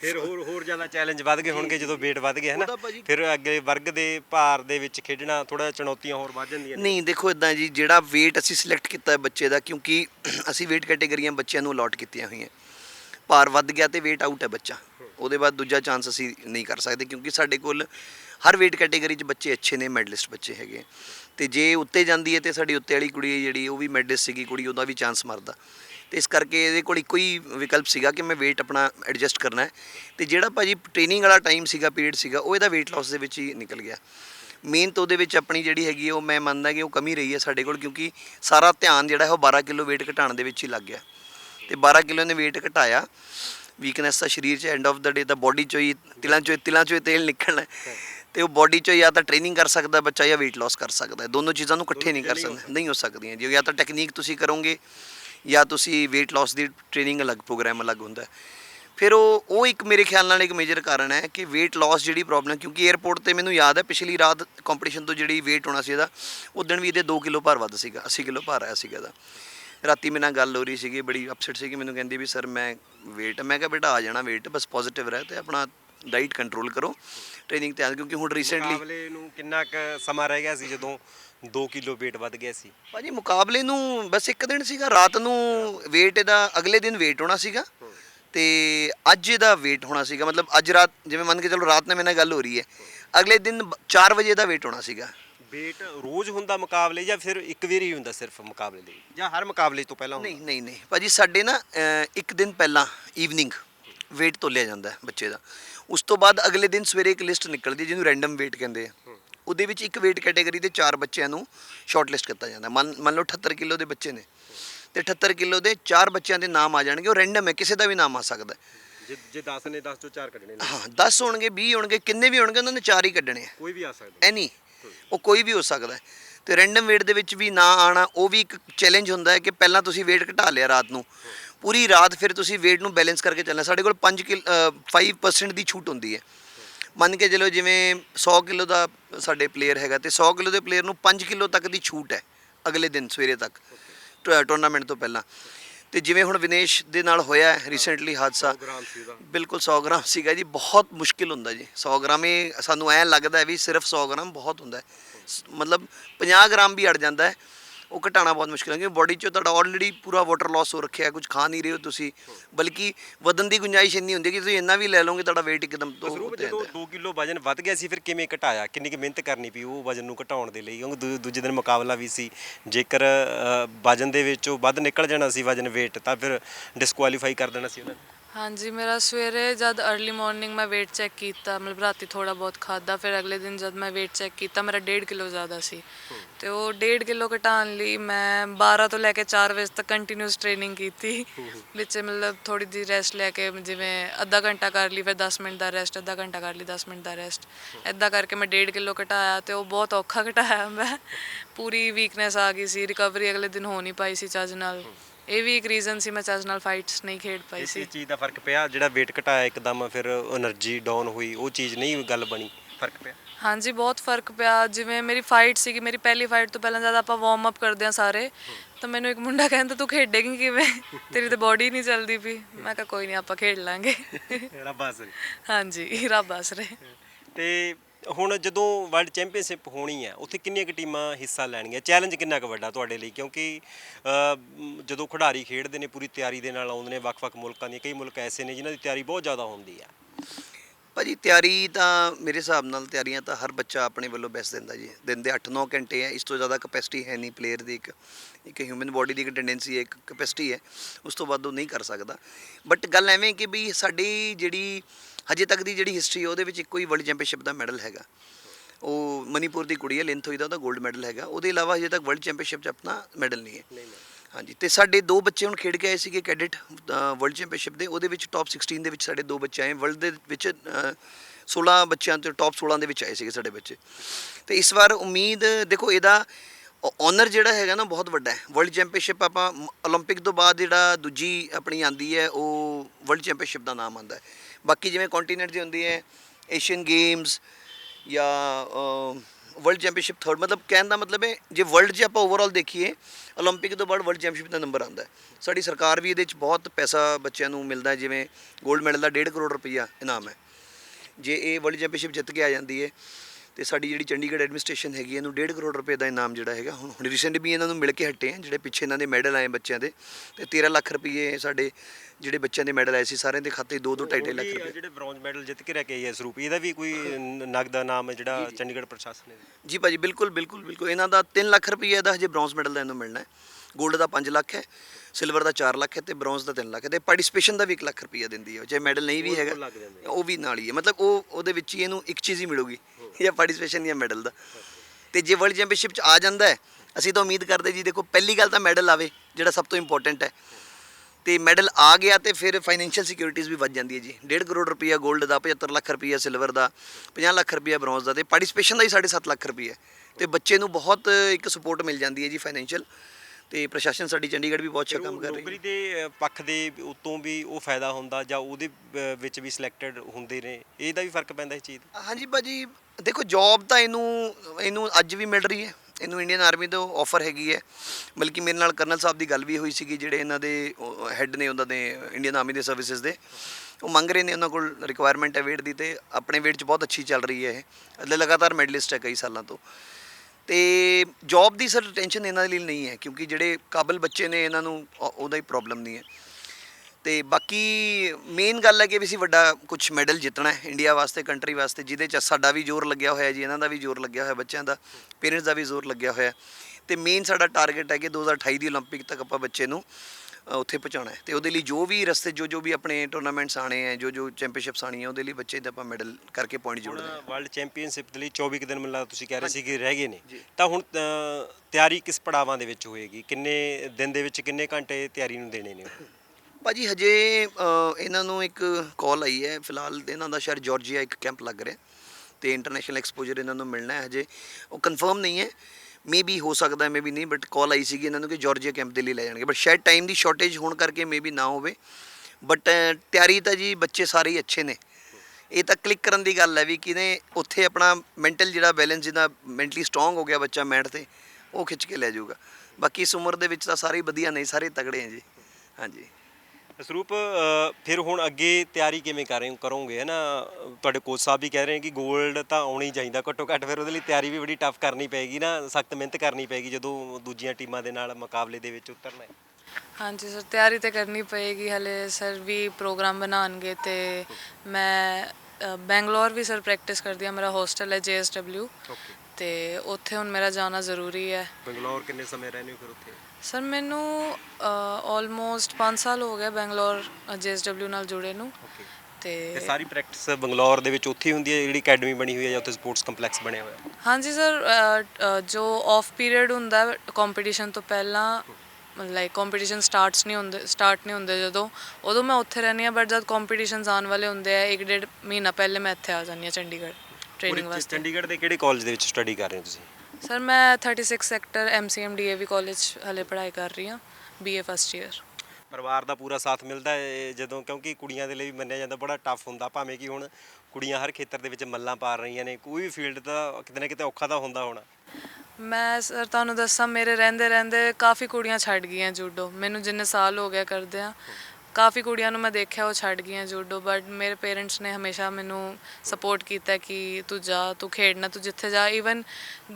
ਫਿਰ ਹੋਰ ਹੋਰ ਜ਼ਿਆਦਾ ਚੈਲੰਜ ਵੱਧ ਗਏ ਹੋਣਗੇ ਜਦੋਂ weight ਵੱਧ ਗਿਆ ਹੈ ਨਾ? ਫਿਰ ਅੱਗੇ ਵਰਗ ਦੇ ਭਾਰ ਦੇ ਵਿੱਚ ਖੇਡਣਾ ਥੋੜਾ ਚੁਣੌਤੀਆਂ ਹੋਰ ਵੱਧ ਜਾਂਦੀਆਂ ਨੇ। ਨਹੀਂ ਦੇਖੋ ਇਦਾਂ ਜੀ ਜਿਹੜਾ weight ਅਸੀਂ ਸਿਲੈਕਟ ਕੀਤਾ ਹੈ ਬੱਚੇ ਦਾ ਕਿਉਂਕਿ ਅਸੀਂ weight ਕੈਟਾਗਰੀਆਂ ਬੱਚਿਆਂ ਨੂੰ ਅਲਾਟ ਕੀਤੀਆਂ ਹੋਈਆਂ। ਭਾਰ ਵੱਧ ਗਿਆ ਤੇ weight ਆਊਟ ਹੈ ਬੱਚਾ। ਉਹਦੇ ਬਾਅਦ ਦੂਜਾ ਚਾਂਸ ਅਸੀਂ ਨਹੀਂ ਕਰ ਸਕਦੇ ਕਿਉਂਕਿ ਸਾਡੇ ਕੋਲ ਹਰ weight ਕੈਟਾਗਰੀ 'ਚ ਬੱਚੇ ਅੱਛੇ ਨੇ ਮੈਡਲਿਸਟ ਬੱਚੇ ਹੈਗੇ ਤੇ ਜੇ ਉੱਤੇ ਜਾਂਦੀ ਹੈ ਤੇ ਸਾਡੀ ਉੱਤੇ ਵਾਲੀ ਕੁੜੀ ਜਿਹੜੀ, ਉਹ ਵੀ ਮੈਡਲਿਸਟ ਸੀਗੀ ਕੁੜੀ, ਉਹਦਾ ਵੀ ਚਾਂਸ ਮਰਦਾ। ਤੇ ਇਸ ਕਰਕੇ ਇਹਦੇ ਕੋਲ ਇੱਕੋ ਹੀ ਵਿਕਲਪ ਸੀਗਾ ਕਿ ਮੈਂ weight ਆਪਣਾ ਐਡਜਸਟ ਕਰਨਾ ਹੈ। ਤੇ ਜਿਹੜਾ ਭਾਜੀ ਟ੍ਰੇਨਿੰਗ ਵਾਲਾ ਟਾਈਮ ਸੀਗਾ ਪੀਰੀਅਡ ਸੀਗਾ, ਉਹ ਇਹਦਾ weight loss ਦੇ ਵਿੱਚ ਹੀ ਨਿਕਲ ਗਿਆ। ਮੇਨ ਤਾਂ ਉਹਦੇ ਵਿੱਚ ਆਪਣੀ ਜਿਹੜੀ ਹੈਗੀ ਉਹ ਮੈਂ ਮੰਨਦਾ ਕਿ ਉਹ ਕਮੀ ਰਹੀ ਹੈ ਸਾਡੇ ਕੋਲ, ਕਿਉਂਕਿ ਸਾਰਾ ਧਿਆਨ ਜਿਹੜਾ ਹੈ ਉਹ 12 ਕਿਲੋ weight ਘਟਾਉਣ ਦੇ ਵਿੱਚ ਹੀ ਲੱਗ ਗਿਆ। ਤੇ 12 ਕਿਲੋ ਨੇ weight ਘਟਾਇਆ। ਵੀਕਨੈਸ ਦਾ ਸਰੀਰ 'ਚ ਐਂਡ ਆਫ ਦਾ ਡੇ ਤਾਂ ਬੋਡੀ 'ਚੋਂ ਹੀ ਤਿਲਾਂ 'ਚੋਂ ਤਿਲਾਂ 'ਚੋਂ ਹੀ ਤੇਲ ਨਿਕਲਣਾ ਤੇ ਉਹ ਬੋਡੀ 'ਚੋਂ ਜਾਂ ਤਾਂ ਟ੍ਰੇਨਿੰਗ ਕਰ ਸਕਦਾ ਬੱਚਾ ਜਾਂ weight loss ਕਰ ਸਕਦਾ ਹੈ। ਦੋਨੋਂ ਚੀਜ਼ਾਂ ਨੂੰ ਇਕੱਠੇ ਨਹੀਂ ਕਰ ਸਕਦੇ ਨਹੀਂ ਹੋ ਸਕਦੀਆਂ ਜੀ। ਜਾਂ ਤਾਂ ਟੈਕਨੀਕ ਤੁਸੀਂ ਕਰੋਗੇ ਜਾਂ ਤੁਸੀਂ weight loss ਦੀ ਟ੍ਰੇਨਿੰਗ ਅਲੱਗ ਪ੍ਰੋਗਰਾਮ ਅਲੱਗ ਹੁੰਦਾ ਫਿਰ ਉਹ ਉਹ ਇੱਕ ਮੇਰੇ ਖਿਆਲ ਨਾਲ ਇੱਕ ਮੇਜਰ ਕਾਰਨ ਹੈ ਕਿ weight loss ਜਿਹੜੀ ਪ੍ਰੋਬਲਮ ਕਿਉਂਕਿ 에어ਪੋਰਟ ਤੇ ਮੈਨੂੰ ਯਾਦ ਹੈ ਪਿਛਲੀ ਰਾਤ ਕੰਪੀਟੀਸ਼ਨ ਤੋਂ ਜਿਹੜੀ weight ਹੋਣਾ ਸੀ ਇਹਦਾ ਉਦੋਂ ਵੀ ਇਹਦੇ 2 ਕਿਲੋ ਭਾਰ ਵੱਧ ਸੀਗਾ 80 ਕਿਲੋ ਭਾਰ ਆਇਆ ਸੀਗਾ ਇਹਦਾ। ਰਾਤੀ ਮੇਰੇ ਨਾਲ ਗੱਲ ਹੋ ਰਹੀ ਸੀਗੀ ਬੜੀ ਅਪਸੈਟ ਸੀਗੀ ਮੈਨੂੰ ਕਹਿੰਦੀ ਵੀ ਸਰ ਮੈਂ weight ਮੈਂ ਕਿਹਾ ਬੇਟਾ ਆ ਜਾਣਾ weight ਬਸ ਪੋਜ਼ਿਟਿਵ ਰਹਿ ਤੇ ਆਪਣਾ ਡਾਈਟ ਕੰਟਰੋਲ ਕਰੋ। ਟ੍ਰੇਨਿੰਗ ਤੇ ਆ ਕਿਉਂਕਿ ਹੁਣ ਰੀਸੈਂਟਲੀ ਮੁਕਾਬਲੇ ਨੂੰ ਕਿੰਨਾ ਕੁ ਸਮਾਂ ਰਹਿ ਗਿਆ ਸੀ ਜਦੋਂ 2 ਕਿਲੋ weight ਵੱਧ ਗਿਆ ਸੀ? ਭਾਜੀ ਮੁਕਾਬਲੇ ਨੂੰ ਬਸ ਇੱਕ ਦਿਨ ਸੀਗਾ ਰਾਤ ਨੂੰ weight ਇਹਦਾ ਅਗਲੇ ਦਿਨ weight ਹੋਣਾ ਸੀਗਾ। ਤੇ ਅੱਜ ਇਹਦਾ weight ਹੋਣਾ ਸੀਗਾ ਮਤਲਬ ਅੱਜ ਰਾਤ ਜਿਵੇਂ ਮੰਨ ਕੇ ਚਲੋ ਰਾਤ ਨੇ ਮੇਰੇ ਨਾਲ ਗੱਲ ਹੋ ਰਹੀ ਹੈ ਅਗਲੇ ਦਿਨ 4 ਵਜੇ ਦਾ weight ਹੋਣਾ ਸੀਗਾ। weight ਰੋਜ਼ ਹੁੰਦਾ ਮੁਕਾਬਲੇ ਜਾਂ ਫਿਰ ਇੱਕ ਵਾਰੀ ਹੀ ਹੁੰਦਾ ਸਿਰਫ ਮੁਕਾਬਲੇ ਲਈ ਜਾਂ ਹਰ ਮੁਕਾਬਲੇ ਤੋਂ ਪਹਿਲਾਂ ਹੁੰਦਾ? ਨਹੀਂ ਨਹੀਂ ਨਹੀਂ। ਭਾਜੀ ਸਾਡੇ ਨਾ ਅਹ, ਇੱਕ ਦਿਨ ਪਹਿਲਾਂ ਈਵਨਿੰਗ weight ਤੋਲਿਆ ਜਾਂਦਾ ਹੈ ਬੱਚੇ ਦਾ। ਉਸ ਤੋਂ ਬਾਅਦ ਅਗਲੇ ਦਿਨ ਸਵੇਰੇ ਇੱਕ ਲਿਸਟ ਨਿਕਲਦੀ ਹੈ ਜਿਹਨੂੰ ਰੈਂਡਮ weight ਕਹਿੰਦੇ ਆ। ਉਹਦੇ ਵਿੱਚ ਇੱਕ weight ਕੈਟਾਗਰੀ ਦੇ ਚਾਰ ਬੱਚਿਆਂ ਨੂੰ ਸ਼ਾਰਟ ਲਿਸਟ ਕੀਤਾ ਜਾਂਦਾ ਮੰਨ ਮੰਨ ਲਓ 78 ਕਿਲੋ ਦੇ ਬੱਚੇ ਨੇ। ਤੇ 78 ਕਿਲੋ ਦੇ ਚਾਰ ਬੱਚਿਆਂ ਦੇ ਨਾਮ ਆ ਜਾਣਗੇ। ਉਹ ਰੈਂਡਮ ਹੈ ਕਿਸੇ ਦਾ ਵੀ ਨਾਮ ਆ ਸਕਦਾ। ਜੇ ਜੇ 10 ਨੇ 10 ਚੋਂ 4 ਕੱਢਣੇ ਨੇ। ਹਾਂ 10 ਹੋਣਗੇ 20 ਹੋਣਗੇ ਕਿੰਨੇ ਵੀ ਹੋਣਗੇ ਉਹਨਾਂ ਨੇ ਚਾਰ ਹੀ ਕੱਢਣੇ ਆ। ਕੋਈ ਵੀ ਆ ਸਕਦਾ। ਐਨੀ ਉਹ ਕੋਈ ਵੀ ਹੋ ਸਕਦਾ ਤੇ ਰੈਂਡਮ weight ਦੇ ਵਿੱਚ ਵੀ ਨਾ ਆਣਾ ਉਹ ਵੀ ਇੱਕ ਚੈਲੰਜ ਹੁੰਦਾ ਹੈ ਕਿ ਪਹਿਲਾਂ ਤੁਸੀਂ weight ਘਟਾ ਲਿਆ ਰਾਤ ਨੂੰ। ਪੂਰੀ ਰਾਤ ਫਿਰ ਤੁਸੀਂ weight ਨੂੰ ਬੈਲੈਂਸ ਕਰਕੇ ਚੱਲਣਾ। ਸਾਡੇ ਕੋਲ 5 ਕਿਲ 5% ਦੀ ਛੂਟ ਹੁੰਦੀ ਹੈ। ਮੰਨ ਕੇ ਚਲੋ ਜਿਵੇਂ 100 ਕਿਲੋ ਦਾ ਸਾਡੇ ਪਲੇਅਰ ਹੈਗਾ ਤੇ 100 ਕਿਲੋ ਦੇ ਪਲੇਅਰ ਨੂੰ 5 ਕਿਲੋ ਤੱਕ ਦੀ ਛੂਟ ਹੈ ਅਗਲੇ ਦਿਨ ਸਵੇਰੇ ਤੱਕ ਟੂਰਨਾਮੈਂਟ ਤੋਂ ਪਹਿਲਾਂ। ਤੇ ਜਿਵੇਂ ਹੁਣ ਵਿਨੇਸ਼ ਦੇ ਨਾਲ ਹੋਇਆ ਰੀਸੈਂਟਲੀ ਹਾਦਸਾ। ਬਿਲਕੁਲ 100 ਗ੍ਰਾਮ ਸੀਗਾ ਜੀ ਬਹੁਤ ਮੁਸ਼ਕਿਲ ਹੁੰਦਾ ਜੀ। 100 ਗ੍ਰਾਮ ਇਹ ਸਾਨੂੰ ਐ ਲੱਗਦਾ ਵੀ ਸਿਰਫ 100 ਗ੍ਰਾਮ ਬਹੁਤ ਹੁੰਦਾ ਮਤਲਬ 50 ਗ੍ਰਾਮ ਵੀ ਅੜ ਜਾਂਦਾ ਹੈ। ਉਹ ਘਟਾਉਣਾ ਬਹੁਤ ਮੁਸ਼ਕਿਲ ਹੈ ਕਿਉਂਕਿ ਬੋਡੀ 'ਚ ਤੁਹਾਡਾ ਆਲਰੇਡੀ ਪੂਰਾ ਵਾਟਰ ਲਾਸ ਹੋ ਰੱਖਿਆ ਹੈ ਕੁਝ ਖਾ ਨਹੀਂ ਰਹੇ ਹੋ ਤੁਸੀਂ। ਬਲਕਿ ਵਧਣ ਦੀ ਗੁੰਜਾਇਸ਼ ਇੰਨੀ ਹੁੰਦੀ ਕਿ ਤੁਸੀਂ ਇੰਨਾ ਵੀ ਲੈ ਲਓਗੇ ਤੁਹਾਡਾ weight ਇੱਕਦਮ ਤੋਂ ਸਰੂਪ ਉੱਤੇ ਜਦੋਂ ਜਾਂਦਾ ਹੈ। 2 ਕਿਲੋ ਵਜਨ ਵੱਧ ਗਿਆ ਸੀ ਫਿਰ ਕਿਵੇਂ ਘਟਾਇਆ? ਕਿੰਨੀ ਕੁ ਮਿਹਨਤ ਕਰਨੀ ਪਈ ਉਹ ਵਜਨ ਨੂੰ ਘਟਾਉਣ ਦੇ ਲਈ? ਕਿਉਂਕਿ ਦੂਜੇ ਦਿਨ ਮੁਕਾਬਲਾ ਵੀ ਸੀ। ਜੇਕਰ ਵਜਨ ਦੇ ਵਿੱਚੋਂ ਵੱਧ ਨਿਕਲ ਜਾਣਾ ਸੀ ਵਜਨ weight ਤਾਂ ਫਿਰ ਡਿਸਕੁਆਲੀਫਾਈ ਕਰ ਦੇਣਾ ਸੀ ਉਹਨਾਂ ਨੇ। ਹਾਂਜੀ, ਮੇਰਾ ਸਵੇਰੇ ਜਦ अर्ਲੀ ਮਾਰਨਿੰਗ ਮੈਂ weight ਚੈੱਕ ਕੀਤਾ, ਮਤਲਬ ਰਾਤੀ ਥੋੜਾ ਬਹੁਤ ਖਾਦਾ ਫਿਰ ਅਗਲੇ ਦਿਨ ਜਦ ਮੈਂ weight ਚੈੱਕ ਕੀਤਾ, ਮੇਰਾ 1.5 ਕਿਲੋ ਜ਼ਿਆਦਾ ਸੀ। ਤੇ ਉਹ 1.5 ਕਿਲੋ ਘਟਾਉਣ ਲਈ ਮੈਂ 12 ਤੋਂ ਲੈ ਕੇ 4 ਵਜੇ ਤੱਕ ਕੰਟੀਨਿਊਸ ਟ੍ਰੇਨਿੰਗ ਕੀਤੀ। ਵਿੱਚ ਮਤਲਬ ਥੋੜੀ ਜਿਹੀ ਰੈਸਟ ਲੈ ਕੇ, ਜਿਵੇਂ ਅੱਧਾ ਘੰਟਾ ਕਰ ਲਈ, ਫਿਰ 10 ਮਿੰਟ ਦਾ ਰੈਸਟ ਅੱਧਾ ਘੰਟਾ ਕਰ ਲਈ 10 ਮਿੰਟ ਦਾ ਰੈਸਟ ਐਦਾਂ ਕਰਕੇ ਮੈਂ 1.5 ਕਿਲੋ ਘਟਾਇਆ ਤੇ ਉਹ ਬਹੁਤ ਔਖਾ ਘਟਾਇਆ ਮੈਂ। ਪੂਰੀ ਵੀਕਨੈਸ ਆ ਗਈ ਸੀ ਰਿਕਵਰੀ ਅਗਲੇ ਦਿਨ ਹੋ ਨਹੀਂ ਪਾਈ ਸੀ ਚੱਜ ਨਾਲ। ਇਹ ਵੀ ਇੱਕ ਰੀਜ਼ਨ ਸੀ ਮੈਂ ਚੱਜ ਨਾਲ ਫਾਈਟਸ ਨਹੀਂ ਖੇਡ ਪਾਈ ਸੀ। ਇਸ ਚੀਜ਼ ਦਾ ਫ਼ਰਕ ਪਿਆ ਜਿਹੜਾ weight ਘਟਾਇਆ ਇੱਕਦਮ ਫਿਰ એનર્ਜੀ ਡਾਊਨ ਹੋਈ ਉਹ ਚੀਜ਼ ਨਹੀਂ ਗੱਲ ਬਣੀ। ਫ਼ਰਕ ਪਿਆ? ਹਾਂਜੀ ਬਹੁਤ ਫ਼ਰਕ ਪਿਆ। ਜਿਵੇਂ ਮੇਰੀ ਫਾਈਟ ਸੀਗੀ ਮੇਰੀ ਪਹਿਲੀ ਫਾਈਟ ਤੋਂ ਪਹਿਲਾਂ ਜਦ ਆਪਾਂ ਵਾਰਮ ਅਪ ਕਰਦੇ ਆ ਸਾਰੇ ਤਾਂ ਮੈਨੂੰ ਇੱਕ ਮੁੰਡਾ ਕਹਿੰਦਾ ਤੂੰ ਖੇਡੇਗੀ ਕਿਵੇਂ? ਤੇਰੀ ਤਾਂ ਬੋਡੀ ਨਹੀਂ ਚੱਲਦੀ ਪਈ। ਮੈਂ ਕਿਹਾ ਕੋਈ ਨਹੀਂ ਆਪਾਂ ਖੇਡ ਲਾਂਗੇ। ਰੱਬ ਆਸਰੇ। ਹਾਂਜੀ ਰੱਬ ਆਸਰੇ। ਤੇ ਹੁਣ ਜਦੋਂ ਵਰਲਡ ਚੈਂਪੀਅਨਸ਼ਿਪ ਹੋਣੀ ਹੈ ਉੱਥੇ ਕਿੰਨੀਆਂ ਕੁ ਟੀਮਾਂ ਹਿੱਸਾ ਲੈਣਗੀਆਂ? ਚੈਲੰਜ ਕਿੰਨਾ ਕੁ ਵੱਡਾ ਤੁਹਾਡੇ ਲਈ? ਕਿਉਂਕਿ ਅ, ਜਦੋਂ ਖਿਡਾਰੀ ਖੇਡਦੇ ਨੇ ਪੂਰੀ ਤਿਆਰੀ ਦੇ ਨਾਲ ਆਉਂਦੇ ਨੇ ਵੱਖ-ਵੱਖ ਮੁਲਕਾਂ ਦੀਆਂ ਕਈ ਮੁਲਕ ਐਸੇ ਨੇ ਜਿਨ੍ਹਾਂ ਦੀ ਤਿਆਰੀ ਬਹੁਤ ਜ਼ਿਆਦਾ ਹੁੰਦੀ ਆ ਭਾਜੀ ਤਿਆਰੀ ਤਾਂ ਮੇਰੇ ਹਿਸਾਬ ਨਾਲ ਤਿਆਰੀਆਂ ਤਾਂ ਹਰ ਬੱਚਾ ਆਪਣੇ ਵੱਲੋਂ ਬੈਸਟ ਦਿੰਦਾ ਜੀ। ਦਿਨ ਦੇ 8-9 ਘੰਟੇ ਹੈ ਇਸ ਤੋਂ ਜ਼ਿਆਦਾ ਕਪੈਸਿਟੀ ਹੈ ਨਹੀਂ ਪਲੇਅਰ ਦੀ ਇੱਕ ਇੱਕ ਹਿਊਮਨ ਬੋਡੀ ਦੀ ਇੱਕ ਟੈਂਡੈਂਸੀ ਹੈ ਇੱਕ ਕਪੈਸਿਟੀ ਹੈ ਉਸ ਤੋਂ ਵੱਧ ਉਹ ਨਹੀਂ ਕਰ ਸਕਦਾ। ਬਟ ਗੱਲ ਐਵੇਂ ਕਿ ਵੀ ਸਾਡੀ ਜਿਹੜੀ ਹਜੇ ਤੱਕ ਦੀ ਜਿਹੜੀ ਹਿਸਟਰੀ ਉਹਦੇ ਵਿੱਚ ਇੱਕੋ ਹੀ ਵਰਲਡ ਚੈਂਪੀਅਨਸ਼ਿਪ ਦਾ ਮੈਡਲ ਹੈਗਾ। ਉਹ ਮਨੀਪੁਰ ਦੀ ਕੁੜੀ ਹੈ ਲਿੰਥ ਹੋਈ ਦਾ ਉਹਦਾ 골ਡ ਮੈਡਲ ਹੈਗਾ। ਉਹਦੇ ਇਲਾਵਾ ਹਜੇ ਤੱਕ ਵਰਲਡ ਚੈਂਪੀਅਨਸ਼ਿਪ 'ਚ ਆਪਣਾ ਮੈਡਲ ਨਹੀਂ ਹੈ। ਹਾਂਜੀ ਤੇ ਸਾਡੇ ਦੋ ਬੱਚੇ ਹੁਣ ਖੇਡ ਕੇ ਆਏ ਸੀਗੇ ਕੈਡਿਟ ਵਰਲਡ ਚੈਂਪੀਅਨਸ਼ਿਪ ਦੇ। ਉਹਦੇ ਵਿੱਚ ਟਾਪ 16 ਦੇ ਵਿੱਚ ਸਾਡੇ ਦੋ ਬੱਚੇ ਆਏ। ਵਰਲਡ ਦੇ ਵਿੱਚ 16 ਬੱਚਿਆਂ ਤੋਂ ਟਾਪ 16 ਦੇ ਵਿੱਚ ਆਏ ਸੀਗੇ ਸਾਡੇ ਬੱਚੇ। ਤੇ ਇਸ ਵਾਰ ਉਮੀਦ ਦੇਖੋ ਇਹਦਾ ਔਨਰ ਜਿਹੜਾ ਹੈਗਾ ਨਾ ਬਹੁਤ ਵੱਡਾ ਹੈ। ਵਰਲਡ ਚੈਂਪੀਅਨਸ਼ਿਪ ਆਪਾਂ 올림픽 ਤੋਂ ਬਾਅਦ ਜਿਹੜਾ ਦੂਜੀ ਆਪਣੀ ਆਂਦੀ ਹੈ ਉਹ ਵਰਲਡ ਚੈਂਪੀਅਨਸ਼ਿਪ ਦਾ ਨਾਮ ਆਂਦਾ ਹੈ। ਬਾਕੀ ਜਿਵੇਂ ਕੰਟੀਨੈਂਟ ਦੀ ਹੁੰਦੀ ਹੈ ਏਸ਼ੀਅਨ ਗੇਮਸ ਜਾਂ ਵਰਲਡ ਚੈਂਪੀਅਨਸ਼ਿਪ ਥਰਡ ਮਤਲਬ ਕਹਿਣ ਦਾ ਮਤਲਬ ਹੈ ਜੇ ਵਰਲਡ ਜੇ ਆਪਾਂ ਓਵਰਆਲ ਦੇਖੀਏ 올림픽 ਤੋਂ ਬਾਅਦ ਵਰਲਡ ਚੈਂਪੀਅਨਸ਼ਿਪ ਦਾ ਨੰਬਰ ਆਉਂਦਾ ਸਾਡੀ ਸਰਕਾਰ ਵੀ ਇਹਦੇ ਵਿੱਚ ਬਹੁਤ ਪੈਸਾ ਬੱਚਿਆਂ ਨੂੰ ਮਿਲਦਾ ਜਿਵੇਂ 골ਡ ਮੈਡਲ ਦਾ 1.5 ਕਰੋੜ ਰੁਪਈਆ ਇਨਾਮ ਹੈ। ਜੇ ਇਹ ਵਰਲਡ ਚੈਂਪੀਅਨਸ਼ਿਪ ਜਿੱਤ ਕੇ ਆ ਜਾਂਦੀ ਹੈ ਤੇ ਸਾਡੀ ਜਿਹੜੀ ਚੰਡੀਗੜ੍ਹ ਐਡਮਿਨਿਸਟ੍ਰੇਸ਼ਨ ਹੈਗੀ ਇਹਨੂੰ 1.5 ਕਰੋੜ ਰੁਪਏ ਦਾ ਇਨਾਮ ਜਿਹੜਾ ਹੈਗਾ ਹੁਣ ਹੁਣ ਰੀਸੈਂਟ ਵੀ ਇਹਨਾਂ ਨੂੰ ਮਿਲ ਕੇ ਹਟੇ ਆ ਜਿਹੜੇ ਪਿੱਛੇ ਇਹਨਾਂ ਦੇ ਮੈਡਲ ਆਏ ਬੱਚਿਆਂ ਦੇ ਤੇ 13 ਲੱਖ ਰੁਪਏ ਸਾਡੇ ਜਿਹੜੇ ਬੱਚਿਆਂ ਦੇ ਮੈਡਲ ਆਏ ਸੀ ਸਾਰਿਆਂ ਦੇ ਖਾਤੇ 2 2 2.5 ਲੱਖ ਰੁਪਏ। ਜਿਹੜੇ ਬ੍ਰੌਂਜ਼ ਮੈਡਲ ਜਿੱਤ ਕੇ ਰਹਿ ਕੇ ਆਏ ਆ ਸਰੂਪ ਇਹਦਾ ਵੀ ਕੋਈ ਨਗਦ ਨਾਮ ਹੈ ਜਿਹੜਾ ਚੰਡੀਗੜ੍ਹ ਪ੍ਰਸ਼ਾਸਨ ਨੇ ਜੀ ਭਾਜੀ ਬਿਲਕੁਲ ਬਿਲਕੁਲ ਬਿਲਕੁਲ। ਇਹਨਾਂ ਦਾ 3 ਲੱਖ ਰੁਪਏ ਦਾ ਹਜੇ ਬ੍ਰੌਂਜ਼ ਮੈਡਲ ਦਾ ਇਹਨੂੰ ਮਿਲਣਾ ਹੈ। 골ਡ ਦਾ 5 ਲੱਖ ਹੈ ਸਿਲਵਰ ਦਾ 4 ਲੱਖ ਹੈ ਤੇ ਬ੍ਰੌਂਜ਼ ਦਾ 3 ਲੱਖ ਹੈ ਤੇ ਪਾਰਟਿਸਿਪੇਸ਼ਨ ਦਾ ਵੀ 1 ਲੱਖ ਰੁਪਏ ਦਿੰਦੀ ਹੈ ਜੇ ਮੈਡਲ ਨਹੀਂ ਵੀ ਹੈਗਾ ਉਹ ਵੀ ਨਾਲ ਹੀ ਹੈ। ਮਤਲਬ ਉਹ ਉਹਦੇ ਵਿੱਚ ਹੀ ਇਹਨੂੰ ਇੱਕ ਚੀਜ਼ ਹੀ ਮਿਲੂਗੀ। ਜਾਂ ਪਾਰਟਿਸਿਪੇਸ਼ਨ ਜਾਂ ਮੈਡਲ ਦਾ। ਤੇ ਜੇ ਵਰਲਡ ਚੈਂਪੀਅਨਸ਼ਿਪ ਚ ਆ ਜਾਂਦਾ ਹੈ ਅਸੀਂ ਤਾਂ ਉਮੀਦ ਕਰਦੇ ਜੀ ਦੇਖੋ ਪਹਿਲੀ ਗੱਲ ਤਾਂ ਮੈਡਲ ਆਵੇ ਜਿਹੜਾ ਸਭ ਤੋਂ ਇੰਪੋਰਟੈਂਟ ਹੈ। ਤੇ ਮੈਡਲ ਆ ਗਿਆ ਤੇ ਫਿਰ ਫਾਈਨੈਂਸ਼ੀਅਲ ਸਿਕਿਉਰਿਟੀਜ਼ ਵੀ ਵੱਧ ਜਾਂਦੀ ਹੈ ਜੀ। 1.5 ਕਰੋੜ ਰੁਪਈਆ 골ਡ ਦਾ 75 ਲੱਖ ਰੁਪਈਆ ਸਿਲਵਰ ਦਾ 50 ਲੱਖ ਰੁਪਈਆ ਬ੍ਰੌਂਜ਼ ਦਾ ਤੇ ਪਾਰਟਿਸਿਪੇਸ਼ਨ ਦਾ ਹੀ 7.5 ਲੱਖ ਰੁਪਈਆ ਤੇ ਬੱਚੇ ਨੂੰ ਬਹੁਤ ਇੱਕ ਸਪੋਰਟ ਮਿਲ ਜਾਂਦੀ ਹੈ ਜੀ ਫਾਈਨੈਂਸ਼ੀਅਲ ਤੇ ਪ੍ਰਸ਼ਾਸਨ ਸਾਡੀ ਚੰਡੀਗੜ੍ਹ ਵੀ ਬਹੁਤ ਅੱਛਾ ਕੰਮ ਕਰ ਰਹੀ ਹੈ। ਨੌਕਰੀ ਦੇ ਪੱਖ ਦੇ ਉਤੋਂ ਵੀ ਉਹ ਫਾਇਦਾ ਹੁੰਦਾ ਜਾਂ ਉਹਦੇ ਵਿੱਚ ਵੀ ਸਿਲੈਕਟਡ ਹੁੰਦੇ ਨੇ। ਇਹਦਾ ਵੀ ਫ਼ਰਕ ਪੈਂਦਾ ਇਸ ਚੀਜ਼ ਦਾ ਹਾਂਜੀ ਭਾਜੀ ਦੇਖੋ ਜੌਬ ਤਾਂ ਇਹਨੂੰ ਇਹਨੂੰ ਅੱਜ ਵੀ ਮਿਲ ਰਹੀ ਹੈ। ਇਹਨੂੰ ਇੰਡੀਅਨ ਆਰਮੀ ਤੋਂ ਆਫਰ ਹੈਗੀ ਹੈ। ਬਲਕਿ ਮੇਰੇ ਨਾਲ ਕਰਨਲ ਸਾਹਿਬ ਦੀ ਗੱਲ ਵੀ ਹੋਈ ਸੀਗੀ, ਜਿਹੜੇ ਇਹਨਾਂ ਦੇ ਹੈੱਡ ਨੇ ਉਹਨਾਂ ਦੇ ਇੰਡੀਅਨ ਆਰਮੀ ਦੇ ਸਰਵਿਸਿਜ਼ ਦੇ। ਉਹ ਮੰਗ ਰਹੇ ਨੇ ਉਹਨਾਂ ਕੋਲ ਰਿਕੁਆਇਰਮੈਂਟ ਹੈ ਵੇਟ ਦੀ ਤੇ ਆਪਣੇ ਵੇਟ 'ਚ ਬਹੁਤ ਅੱਛੀ ਚੱਲ ਰਹੀ ਹੈ ਇਹ। ਅਗਲੇ ਲਗਾਤਾਰ ਮੈਡਲਿਸਟ ਹੈ ਕਈ ਸਾਲਾਂ ਤੋਂ। ਤੇ ਜੌਬ ਦੀ ਸਰ ਟੈਨਸ਼ਨ ਇਹਨਾਂ ਦੇ ਲਈ ਨਹੀਂ ਹੈ, ਕਿਉਂਕਿ ਜਿਹੜੇ ਕਾਬਲ ਬੱਚੇ ਨੇ, ਇਹਨਾਂ ਨੂੰ ਉਹਦਾ ਹੀ ਪ੍ਰੋਬਲਮ ਨਹੀਂ ਹੈ। ਤੇ ਬਾਕੀ ਮੇਨ ਗੱਲ ਹੈ ਕਿ ਵੀ ਅਸੀਂ ਵੱਡਾ ਕੁਝ ਮੈਡਲ ਜਿੱਤਣਾ ਹੈ ਇੰਡੀਆ ਵਾਸਤੇ ਕੰਟਰੀ ਵਾਸਤੇ ਜਿਹਦੇ ਚ ਸਾਡਾ ਵੀ ਜ਼ੋਰ ਲੱਗਿਆ ਹੋਇਆ ਜੀ ਇਹਨਾਂ ਦਾ ਵੀ ਜ਼ੋਰ ਲੱਗਿਆ ਹੋਇਆ ਬੱਚਿਆਂ ਦਾ ਪੇਰੈਂਟਸ ਦਾ ਵੀ ਜ਼ੋਰ ਲੱਗਿਆ ਹੋਇਆ ਤੇ ਮੇਨ ਸਾਡਾ ਟਾਰਗੇਟ ਹੈ ਕਿ 2028 ਦੀ 올림픽 ਤੱਕ ਆਪਾਂ ਬੱਚੇ ਨੂੰ ਅ, ਉੱਥੇ ਪਹੁੰਚਾਉਣਾ ਹੈ ਤੇ ਉਹਦੇ ਲਈ ਜੋ ਵੀ ਰਸਤੇ ਜੋ ਜੋ ਵੀ ਆਪਣੇ ਟੂਰਨਾਮੈਂਟਸ ਆਣੇ ਹੈ ਜੋ ਜੋ ਚੈਂਪੀਅਨਸ਼ਿਪਸ ਆਣੀਆਂ ਉਹਦੇ ਲਈ ਬੱਚੇ ਦੇ ਆਪਾਂ ਮੈਡਲ ਕਰਕੇ ਪੁਆਇੰਟ ਹੁਣ ਜੋੜਦੇ ਹਾਂ ਵਰਲਡ ਚੈਂਪੀਅਨਸ਼ਿਪ ਦੇ ਲਈ 24 ਕੁ ਦਿਨ ਮੈਨੂੰ ਲੱਗਦਾ ਤੁਸੀਂ ਕਹਿ ਰਹੇ ਸੀ ਕਿ ਰਹਿ ਗਏ ਨੇ ਜੀ। ਤਾਂ ਹੁਣ ਅ, ਤਿਆਰੀ ਕਿਸ ਪੜਾਵਾਂ ਦੇ ਵਿੱਚ ਹੋਏਗੀ ਕਿੰਨੇ ਦਿਨ ਦੇ ਵਿੱਚ ਕਿੰਨੇ ਘੰਟੇ ਤਿਆਰੀ ਨੂੰ ਦੇਣੇ ਨੇ ਭਾਜੀ ਹਜੇ ਇਹਨਾਂ ਨੂੰ ਇੱਕ ਕਾਲ ਆਈ ਹੈ। ਫਿਲਹਾਲ ਇਹਨਾਂ ਦਾ ਸ਼ਾਇਦ ਜਾਰਜੀਆ ਇੱਕ ਕੈਂਪ ਲੱਗ ਰਿਹਾ। ਤੇ ਇੰਟਰਨੈਸ਼ਨਲ ਐਕਸਪੋਜ਼ਰ ਇਹਨਾਂ ਨੂੰ ਮਿਲਣਾ ਹੈ ਹਜੇ। ਉਹ ਕਨਫਰਮ ਨਹੀਂ ਹੈ। ਮੇ ਬੀ ਹੋ ਸਕਦਾ ਮੇ ਬੀ ਨਹੀਂ ਬਟ ਕਾਲ ਆਈ ਸੀਗੀ ਇਹਨਾਂ ਨੂੰ ਕਿ ਜਾਰਜੀਆ ਕੈਂਪ ਦੇ ਲਈ ਲੈ ਜਾਣਗੇ। ਬਟ ਸ਼ਾਇਦ ਟਾਈਮ ਦੀ ਸ਼ਾਰਟੇਜ ਹੋਣ ਕਰਕੇ ਮੇ ਬੀ ਨਾ ਹੋਵੇ। ਬਟ ਤਿਆਰੀ ਤਾਂ ਜੀ ਬੱਚੇ ਸਾਰੇ ਹੀ ਅੱਛੇ ਨੇ। ਇਹ ਤਾਂ ਕਲਿੱਕ ਕਰਨ ਦੀ ਗੱਲ ਹੈ ਵੀ ਕਿਨੇ ਉੱਥੇ ਆਪਣਾ ਮੈਂਟਲ ਜਿਹੜਾ ਬੈਲੈਂਸ ਜਿਹਦਾ ਮੈਂਟਲੀ ਸਟਰੋਂਗ ਹੋ ਗਿਆ ਬੱਚਾ ਮੈਟ ਤੇ, ਉਹ ਖਿੱਚ ਕੇ ਲੈ ਜਾਊਗਾ। ਬਾਕੀ ਇਸ ਉਮਰ ਦੇ ਵਿੱਚ ਤਾਂ ਸਾਰੇ ਵਧੀਆ ਨੇ, ਸਾਰੇ ਤਗੜੇ ਹੈ ਜੀ। ਹਾਂਜੀ। ਸਰੂਪ ਫਿਰ ਹੁਣ ਅੱਗੇ ਤਿਆਰੀ ਕਿਵੇਂ ਕਰ ਰਹੇ ਹੋ? ਕਰੋਗੇ ਹੈ ਨਾ? ਤੁਹਾਡੇ ਕੋਚ ਸਾਹਿਬ ਵੀ ਕਹਿ ਰਹੇ ਨੇ ਕਿ 골ਡ ਤਾਂ ਆਉਣਾ ਹੀ ਚਾਹੀਦਾ ਘੱਟੋ ਘੱਟ ਫਿਰ ਉਹਦੇ ਲਈ ਤਿਆਰੀ ਵੀ ਬੜੀ ਟਫ ਕਰਨੀ ਪਏਗੀ ਨਾ ਸਖਤ ਮਿਹਨਤ ਕਰਨੀ ਪਏਗੀ ਜਦੋਂ ਦੂਜੀਆਂ ਟੀਮਾਂ ਦੇ ਨਾਲ ਮੁਕਾਬਲੇ ਦੇ ਵਿੱਚ ਉਤਰਨਾ ਹੈ। ਹਾਂਜੀ ਸਰ ਤਿਆਰੀ ਤੇ ਕਰਨੀ ਪਏਗੀ ਹਲੇ ਸਰ ਵੀ ਪ੍ਰੋਗਰਾਮ ਬਣਾਉਣਗੇ ਤੇ ਮੈਂ ਬੈਂਗਲੌਰ ਵੀ ਸਰ ਪ੍ਰੈਕਟਿਸ ਕਰਦੀ ਆ ਮੇਰਾ ਹੋਸਟਲ ਹੈ ਓਕੇ ਤੇ ਉੱਥੇ ਹੁਣ ਮੇਰਾ ਜਾਣਾ ਜ਼ਰੂਰੀ ਹੈ। ਬੰਗਲੌਰ ਕਿੰਨੇ ਸਮੇਂ ਰਹਿੰਦੇ ਹੋ ਫਿਰ ਉੱਥੇ? ਸਰ ਮੈਨੂੰ ਆਲਮੋਸਟ 5 ਸਾਲ ਹੋ ਗਿਆ ਬੈਂਗਲੌਰ JSW ਨਾਲ ਜੁੜੇ ਨੂੰ। ਤੇ ਸਾਰੀ ਪ੍ਰੈਕਟਿਸ ਬੰਗਲੌਰ ਦੇ ਵਿੱਚ ਉੱਥੇ ਹੀ ਹੁੰਦੀ ਹੈ ਜਿਹੜੀ ਅਕੈਡਮੀ ਬਣੀ ਹੋਈ ਹੈ ਜਾਂ ਉੱਥੇ ਸਪੋਰਟਸ ਕੰਪਲੈਕਸ ਬਣਿਆ ਹੋਇਆ? ਹੈ ਹਾਂਜੀ ਸਰ ਜੋ ਆਫ ਪੀਰੀਅਡ ਹੁੰਦਾ ਕੰਪੀਟੀਸ਼ਨ ਤੋਂ ਪਹਿਲਾਂ ਲਾਈਕ ਕੰਪੀਟੀਸ਼ਨ ਸਟਾਰਟਸ ਨਹੀਂ ਹੁੰਦੇ ਸਟਾਰਟ ਨਹੀਂ ਹੁੰਦੇ ਜਦੋਂ ਉਦੋਂ ਮੈਂ ਉੱਥੇ ਰਹਿੰਦੀ ਆ ਬਟ ਜਦ ਕੰਪੀਟੀਸ਼ਨਸ ਆਉਣ ਵਾਲੇ ਹੁੰਦੇ ਆ ਇੱਕ ਡੇਢ ਮਹੀਨਾ ਪਹਿਲੇ ਮੈਂ ਇੱਥੇ ਆ ਜਾਂਦੀ ਆ ਚੰਡੀਗੜ੍ਹ ਟ੍ਰੇਨਿੰਗ ਵਾਸਤੇ। ਚੰਡੀਗੜ੍ਹ ਦੇ ਕਿਹੜੇ ਕਾਲਜ ਦੇ ਵਿੱਚ ਸਟੱਡੀ ਕਰ ਰਹੇ ਹੋ ਤੁਸੀਂ? ਸਰ ਮੈਂ 36 ਸੈਕਟਰ MCM DAV ਕਾਲਜ ਹਲੇ ਪੜ੍ਹਾਈ ਕਰ ਰਹੀ ਹਾਂ BA ਫਸਟ ਈਅਰ ਪਰਿਵਾਰ ਦਾ ਪੂਰਾ ਸਾਥ ਮਿਲਦਾ ਹੈ ਜਦੋਂ ਕਿਉਂਕਿ ਕੁੜੀਆਂ ਦੇ ਲਈ ਵੀ ਮੰਨਿਆ ਜਾਂਦਾ ਬੜਾ ਟਫ ਹੁੰਦਾ ਭਾਵੇਂ ਕਿ ਹੁਣ ਕੁੜੀਆਂ ਹਰ ਖੇਤਰ ਦੇ ਵਿੱਚ ਮੱਲਾਂ ਪਾ ਰਹੀਆਂ ਨੇ ਕੋਈ ਵੀ ਫੀਲਡ ਦਾ ਕਿਤੇ ਨਾ ਕਿਤੇ ਔਖਾ ਤਾਂ ਹੁੰਦਾ ਹੋਣਾ। ਮੈਂ ਸਰ ਤੁਹਾਨੂੰ ਦੱਸਾਂ ਮੇਰੇ ਰਹਿੰਦੇ ਰਹਿੰਦੇ ਕਾਫੀ ਕੁੜੀਆਂ ਛੱਡ ਗਈਆਂ ਜੂਡੋ। ਮੈਨੂੰ ਜਿੰਨੇ ਸਾਲ ਹੋ ਗਿਆ ਕਰਦੇ ਆ ਕਾਫੀ ਕੁੜੀਆਂ ਨੂੰ ਮੈਂ ਦੇਖਿਆ ਉਹ ਛੱਡ ਗਈਆਂ ਜੂਡੋ ਬਟ ਮੇਰੇ ਪੇਰੈਂਟਸ ਨੇ ਹਮੇਸ਼ਾ ਮੈਨੂੰ ਸਪੋਰਟ ਕੀਤਾ ਕਿ ਤੂੰ ਜਾ ਤੂੰ ਖੇਡਣਾ ਤੂੰ ਜਿੱਥੇ ਜਾ। ਈਵਨ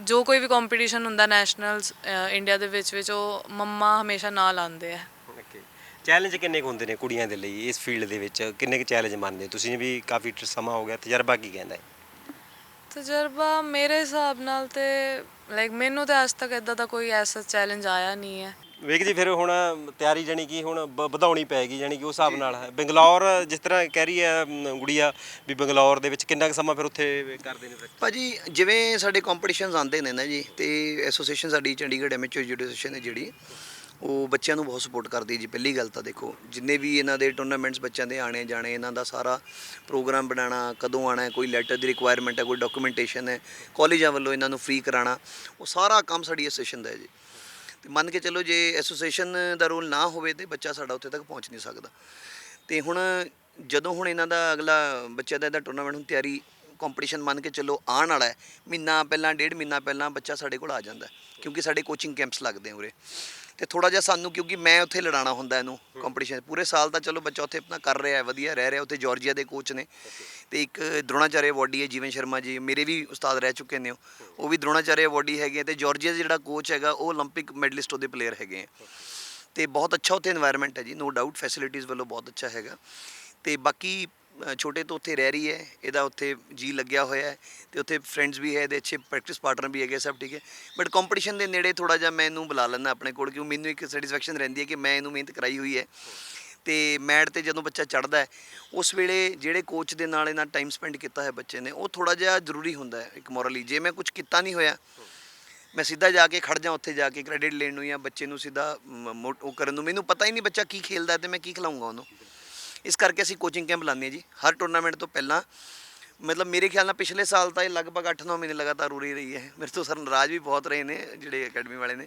ਜੋ ਕੋਈ ਵੀ ਕੰਪੀਟੀਸ਼ਨ ਹੁੰਦਾ ਨੈਸ਼ਨਲਸ ਇੰਡੀਆ ਦੇ ਵਿੱਚ ਵਿੱਚ ਉਹ ਮੰਮਾ ਹਮੇਸ਼ਾ ਨਾਲ ਆਉਂਦੇ ਆ। ਚੈਲੰਜ ਕਿੰਨੇ ਕੁ ਹੁੰਦੇ ਨੇ ਕੁੜੀਆਂ ਦੇ ਲਈ ਇਸ ਫੀਲਡ ਦੇ ਵਿੱਚ? ਕਿੰਨੇ ਕੁ ਚੈਲੰਜ ਮੰਨਦੇ ਹੋ? ਤੁਸੀਂ ਵੀ ਕਾਫੀ ਸਮਾਂ ਹੋ ਗਿਆ ਤਜਰਬਾ ਕੀ ਕਹਿੰਦਾ ਹੈ? ਤਜਰਬਾ ਮੇਰੇ ਹਿਸਾਬ ਨਾਲ ਤੇ ਲਾਈਕ ਮੈਨੂੰ ਤਾਂ ਅੱਜ ਤੱਕ ਇਦਾਂ ਦਾ ਕੋਈ ਐਸਾ ਚੈਲੰਜ ਆਇਆ ਨਹੀਂ ਹੈ। ਵੇਖ ਜੀ ਫਿਰ ਹੁਣ ਤਿਆਰੀ ਜਾਨੀ ਕਿ ਹੁਣ ਵ ਵਧਾਉਣੀ ਪੈਗੀ ਜਾਨੀ ਕਿ ਉਸ ਹਿਸਾਬ ਨਾਲ ਹੈ। ਬੰਗਲੌਰ ਜਿਸ ਤਰ੍ਹਾਂ ਕਹਿ ਰਹੀ ਹੈ ਅਮ, ਗੁੜੀਆ ਵੀ ਬੰਗਲੌਰ ਦੇ ਵਿੱਚ ਕਿੰਨਾ ਕੁ ਸਮਾਂ ਫਿਰ ਉੱਥੇ ਕਰਦੇ ਨੇ practice? ਭਾਜੀ ਜਿਵੇਂ ਸਾਡੇ ਕੰਪੀਟੀਸ਼ਨਸ ਆਉਂਦੇ ਨੇ ਨਾ ਜੀ ਤੇ ਐਸੋਸੀਏਸ਼ਨ ਸਾਡੀ ਚੰਡੀਗੜ੍ਹ ਐਮਐਚਓ ਐਸੋਸੀਏਸ਼ਨ ਹੈ ਜਿਹੜੀ ਉਹ ਬੱਚਿਆਂ ਨੂੰ ਬਹੁਤ ਸਪੋਰਟ ਕਰਦੀ ਹੈ ਜੀ। ਪਹਿਲੀ ਗੱਲ ਤਾਂ ਦੇਖੋ ਜਿੰਨੇ ਵੀ ਇਹਨਾਂ ਦੇ ਟੂਰਨਾਮੈਂਟਸ ਬੱਚਿਆਂ ਦੇ ਆਣੇ ਜਾਣੇ ਇਹਨਾਂ ਦਾ ਸਾਰਾ ਪ੍ਰੋਗਰਾਮ ਬਣਾਉਣਾ ਕਦੋਂ ਆਣਾ ਹੈ ਕੋਈ ਲੈਟਰ ਦੀ ਰਿਕੁਆਇਰਮੈਂਟ ਹੈ ਕੋਈ ਡਾਕੂਮੈਂਟੇਸ਼ਨ ਹੈ ਕਾਲਜਾਂ ਵੱਲੋਂ ਇਹਨਾਂ ਨੂੰ ਫ੍ਰੀ ਕਰਾਉਣਾ ਉਹ ਸਾਰਾ ਕੰਮ ਸਾਡੀ ਐਸੋਸੀਏਸ਼ਨ ਦਾ ਹੈ ਜੀ। ਤੇ ਮੰਨ ਕੇ ਚੱਲੋ ਜੇ ਐਸੋਸੀਏਸ਼ਨ ਦਾ ਰੋਲ ਨਾ ਹੋਵੇ ਤੇ ਬੱਚਾ ਸਾਡਾ ਉੱਥੇ ਤੱਕ ਪਹੁੰਚ ਨਹੀਂ ਸਕਦਾ। ਤੇ ਹੁਣ ਜਦੋਂ ਹੁਣ ਇਹਨਾਂ ਦਾ ਅਗਲਾ ਬੱਚਿਆਂ ਦਾ ਇਹਦਾ ਟੂਰਨਾਮੈਂਟ ਹੁਣ ਤਿਆਰੀ ਕੰਪੀਟੀਸ਼ਨ ਮੰਨ ਕੇ ਚੱਲੋ ਆਉਣ ਵਾਲਾ ਹੈ, ਮਹੀਨਾ ਪਹਿਲਾਂ, ਡੇਢ ਮਹੀਨਾ ਪਹਿਲਾਂ ਬੱਚਾ ਸਾਡੇ ਕੋਲ ਆ ਜਾਂਦਾ ਕਿਉਂਕਿ ਸਾਡੇ ਕੋਚਿੰਗ ਕੈਂਪਸ ਲੱਗਦੇ ਆ ਉਰੇ। ਤੇ ਥੋੜਾ ਜਿਹਾ ਸਾਨੂੰ, ਕਿਉਂਕਿ ਮੈਂ ਉੱਥੇ ਲੜਾਣਾ ਹੁੰਦਾ ਇਹਨੂੰ ਕੰਪੀਟੀਸ਼ਨ ਪੂਰੇ ਸਾਲ ਤਾਂ ਚਲੋ ਬੱਚਾ ਉੱਥੇ ਆਪਣਾ ਕਰ ਰਿਹਾ ਹੈ, ਵਧੀਆ ਰਹਿ ਰਿਹਾ, ਉੱਥੇ ਜਾਰਜੀਆ ਦੇ ਕੋਚ ਨੇ। ਤੇ ਇੱਕ ਦ੍ਰੋਣਾਚਾਰੇ ਅਵਾਰਡੀ ਹੈ, ਜੀਵਨ ਸ਼ਰਮਾ ਜੀ, ਮੇਰੇ ਵੀ ਉਸਤਾਦ ਰਹਿ ਚੁੱਕੇ ਨੇ ਉਹ। ਵੀ ਦ੍ਰੋਣਾਚਾਰੇ ਅਵਾਰਡੀ ਹੈਗੇ ਤੇ ਜਾਰਜੀਆ ਦਾ ਜਿਹੜਾ ਕੋਚ ਹੈਗਾ, ਉਹ 올림픽 ਮੈਡਲਿਸਟ ਉਹਦੇ ਪਲੇਅਰ ਹੈਗੇ ਆ। ਤੇ ਬਹੁਤ ਅੱਛਾ ਉੱਥੇ এনवायरमेंट ਹੈ ਜੀ ਨੋ ਡਾਊਟ ਫੈਸਿਲਿਟੀਆਂ ਵੱਲੋਂ ਬਹੁਤ ਅੱਛਾ ਹੈਗਾ। ਤੇ ਬਾਕੀ ਛੋਟੇ ਤੋਂ ਉੱਥੇ ਰਹਿ ਰਹੀ ਹੈ, ਇਹਦਾ ਉੱਥੇ ਜੀ ਲੱਗਿਆ ਹੋਇਆ ਹੈ ਤੇ ਉੱਥੇ ਫਰੈਂਡਸ ਵੀ ਹੈ, ਇਹਦੇ ਅੱਛੇ ਪ੍ਰੈਕਟਿਸ ਪਾਰਟਨਰ ਵੀ ਹੈਗੇ ਸਭ, ਠੀਕ ਹੈ। ਬਟ ਕੰਪੀਟੀਸ਼ਨ ਦੇ ਨੇੜੇ ਥੋੜਾ ਜਿਹਾ ਮੈਂ ਇਹਨੂੰ ਬੁਲਾ ਲੈਂਦਾ ਆਪਣੇ ਕੋਲ, ਕਿਉਂ ਮੈਨੂੰ ਇੱਕ ਸੈਟੀਸਫੈਕਸ਼ਨ ਰਹਿੰਦੀ ਹੈ ਕਿ ਮੈਂ ਇਹਨੂੰ ਮਿਹਨਤ ਕਰਾਈ ਹੋਈ ਹੈ। ਤੇ ਮੈਟ ਤੇ ਜਦੋਂ ਬੱਚਾ ਚੜਦਾ ਹੈ, ਉਸ ਵੇਲੇ ਜਿਹੜੇ ਕੋਚ ਦੇ ਨਾਲ ਇਹਨਾਂ ਟਾਈਮ ਸਪੈਂਡ ਕੀਤਾ ਹੈ ਬੱਚੇ ਨੇ, ਉਹ ਥੋੜਾ ਜਿਹਾ ਜ਼ਰੂਰੀ ਹੁੰਦਾ ਹੈ ਇੱਕ ਮੋਰਲੀ ਜੇ ਮੈਂ ਕੁਝ ਕੀਤਾ ਨਹੀਂ ਹੋਇਆ, ਮੈਂ ਸਿੱਧਾ ਜਾ ਕੇ ਖੜ ਜਾ ਉੱਥੇ ਜਾ ਕੇ ਕ੍ਰੈਡਿਟ ਲੈਣ ਨੂੰ ਜਾਂ ਬੱਚੇ ਨੂੰ ਸਿੱਧਾ ਮ- ਉਹ ਕਰਨ ਨੂੰ, ਮੈਨੂੰ ਪਤਾ ਹੀ ਨਹੀਂ ਬੱਚਾ ਕੀ ਖੇਲਦਾ ਹੈ ਤੇ ਮੈਂ ਕੀ ਖਿਲਾਉਂਗਾ ਉਹਨੂੰ। ਇਸ ਕਰਕੇ ਅਸੀਂ ਕੋਚਿੰਗ ਕੈਂਪ ਲਾਉਂਦੇ ਹਾਂ ਜੀ। ਹਰ ਟੂਰਨਾਮੈਂਟ ਤੋਂ ਪਹਿਲਾਂ, ਮਤਲਬ ਮੇਰੇ ਖਿਆਲ ਨਾਲ ਪਿਛਲੇ ਸਾਲ ਤਾਂ ਇਹ ਲਗਭਗ 8-9 ਮਹੀਨੇ ਲਗਾਤਾਰ ਉਰੇ ਹੀ ਰਹੀ ਹੈ। ਮੇਰੇ ਤੋਂ ਸਰ ਨਾਰਾਜ਼ ਵੀ ਬਹੁਤ ਰਹੇ ਨੇ ਜਿਹੜੇ ਅਕੈਡਮੀ ਵਾਲੇ ਨੇ।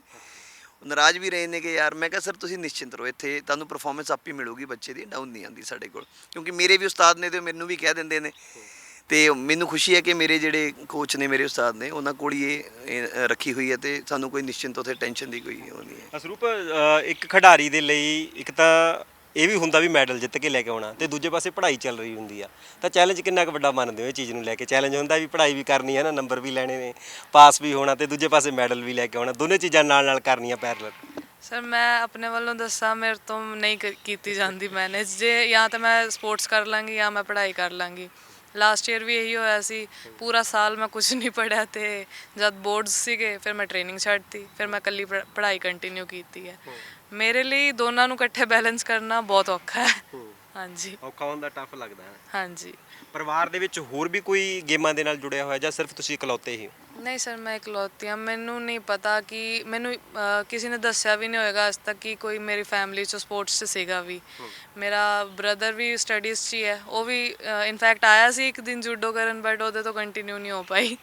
ਨਾਰਾਜ਼ ਵੀ ਰਹੇ ਨੇ ਕਿ ਯਾਰ ਮੈਂ ਕਿਹਾ, ਸਰ, ਤੁਸੀਂ ਨਿਸ਼ਚਿੰਤ ਰਹੋ। ਇੱਥੇ ਤੁਹਾਨੂੰ ਪਰਫਾਰਮੈਂਸ ਆਪ ਹੀ ਮਿਲੂਗੀ, ਬੱਚੇ ਦੀ ਡਾਊਨ ਨਹੀਂ ਆਉਂਦੀ ਸਾਡੇ ਕੋਲ। ਕਿਉਂਕਿ ਮੇਰੇ ਵੀ ਉਸਤਾਦ ਨੇ ਤੇ ਮੈਨੂੰ ਵੀ ਕਹਿ ਦਿੰਦੇ ਨੇ। ਤੇ ਮੈਨੂੰ ਖੁਸ਼ੀ ਹੈ ਕਿ ਮੇਰੇ ਜਿਹੜੇ ਕੋਚ ਨੇ, ਮੇਰੇ ਉਸਤਾਦ ਨੇ, ਉਹਨਾਂ ਕੋਲ ਹੀ ਇਹ ਰੱਖੀ ਹੋਈ ਹੈ ਤੇ ਸਾਨੂੰ ਕੋਈ ਨਿਸ਼ਚਿੰਤ ਉੱਥੇ ਟੈਨਸ਼ਨ ਦੀ ਕੋਈ ਉਹ ਨਹੀਂ ਹੈ। ਅਸਰੂਪ ਇੱਕ ਖਿਡਾਰੀ ਦੇ ਲਈ ਇੱਕ ਤਾਂ ਇਹ ਵੀ ਹੁੰਦਾ ਵੀ ਮੈਡਲ ਜਿੱਤ ਕੇ ਲੈ ਕੇ ਆਉਣਾ ਤੇ ਦੂਜੇ ਪਾਸੇ ਪੜ੍ਹਾਈ ਚੱਲ ਰਹੀ ਹੁੰਦੀ ਆ। ਤਾਂ ਚੈਲੰਜ ਕਿੰਨਾ ਕੁ ਵੱਡਾ ਮੰਨਦੇ ਹੋ ਇਹ ਚੀਜ਼ ਨੂੰ ਲੈ ਕੇ? ਚੈਲੰਜ ਹੁੰਦਾ ਵੀ ਪੜ੍ਹਾਈ ਵੀ ਕਰਨੀ ਹੈ ਨਾ ਨੰਬਰ ਵੀ ਲੈਣੇ ਨੇ ਪਾਸ ਵੀ ਹੋਣਾ ਤੇ ਦੂਜੇ ਪਾਸੇ ਮੈਡਲ ਵੀ ਲੈ ਕੇ ਆਉਣਾ। ਦੋਨੇ ਚੀਜ਼ਾਂ ਨਾਲ ਨਾਲ ਕਰਨੀਆਂ ਪੈਰਲਲ ਸਰ ਮੈਂ ਆਪਣੇ ਵੱਲੋਂ ਦੱਸਾਂ, ਮੇਰੇ ਤੋਂ ਨਹੀਂ ਕ- ਕੀਤੀ ਜਾਂਦੀ ਮੈਨੇਜ ਜੇ ਜਾਂ ਤਾਂ ਮੈਂ ਸਪੋਰਟਸ ਕਰ ਲਾਂਗੀ ਜਾਂ ਮੈਂ ਪੜ੍ਹਾਈ ਕਰ ਲਾਂਗੀ। ਲਾਸਟ ਈਅਰ ਵੀ ਇਹੀ ਹੋਇਆ ਸੀ, ਪੂਰਾ ਸਾਲ ਮੈਂ ਕੁਝ ਨਹੀਂ ਪੜਿਆ ਤੇ ਜਦ ਬੋਰਡਸ ਸੀਗੇ, ਫਿਰ ਮੈਂ ਟ੍ਰੇਨਿੰਗ ਛੱਡਤੀ, ਫਿਰ ਮੈਂ ਕੱਲੀ ਪੜ੍ਹਾਈ ਕੰਟੀਨਿਊ ਕੀਤੀ ਹੈ। ਮੇਰੇ ਲਈ ਦੋਨਾਂ ਨੂੰ ਇਕੱਠੇ ਬੈਲੈਂਸ ਕਰਨਾ ਬਹੁਤ ਔਖਾ ਹੈ। ਹਾਂਜੀ। ਔਖਾ ਹੁੰਦਾ ਟਫ ਲੱਗਦਾ ਹੈ। ਹਾਂਜੀ। ਪਰਿਵਾਰ ਦੇ ਵਿੱਚ ਹੋਰ ਵੀ ਕੋਈ ਗੇਮਾਂ ਦੇ ਨਾਲ ਜੁੜਿਆ ਹੋਇਆ ਜਾਂ ਸਿਰਫ ਤੁਸੀਂ ਇਕਲੌਤੇ ਹੀ ਹੋ? ਨਹੀਂ ਸਰ ਮੈਂ ਇਕਲੌਤੀ ਹਾਂ। ਮੈਨੂੰ ਨਹੀਂ ਪਤਾ ਕਿ ਮੈਨੂੰ ਕਿਸੇ ਨੇ ਦੱਸਿਆ ਵੀ ਨਹੀਂ ਹੋਏਗਾ ਅੱਜ ਤੱਕ ਕਿ ਕੋਈ ਮੇਰੀ ਫੈਮਿਲੀ ਚ ਸਪੋਰਟਸ 'ਚ ਸੀਗਾ ਵੀ। ਮੇਰਾ ਬ੍ਰਦਰ ਵੀ ਸਟੱਡੀਜ਼ 'ਚ ਹੀ ਹੈ। ਉਹ ਵੀ ਇਨਫੈਕਟ ਆਇਆ ਸੀ ਇੱਕ ਦਿਨ ਜੂਡੋ ਕਰਨ ਬਟ ਉਹਦੇ ਤੋਂ ਕੰਟੀਨਿਊ ਨਹੀਂ ਹੋ ਪਾਈ।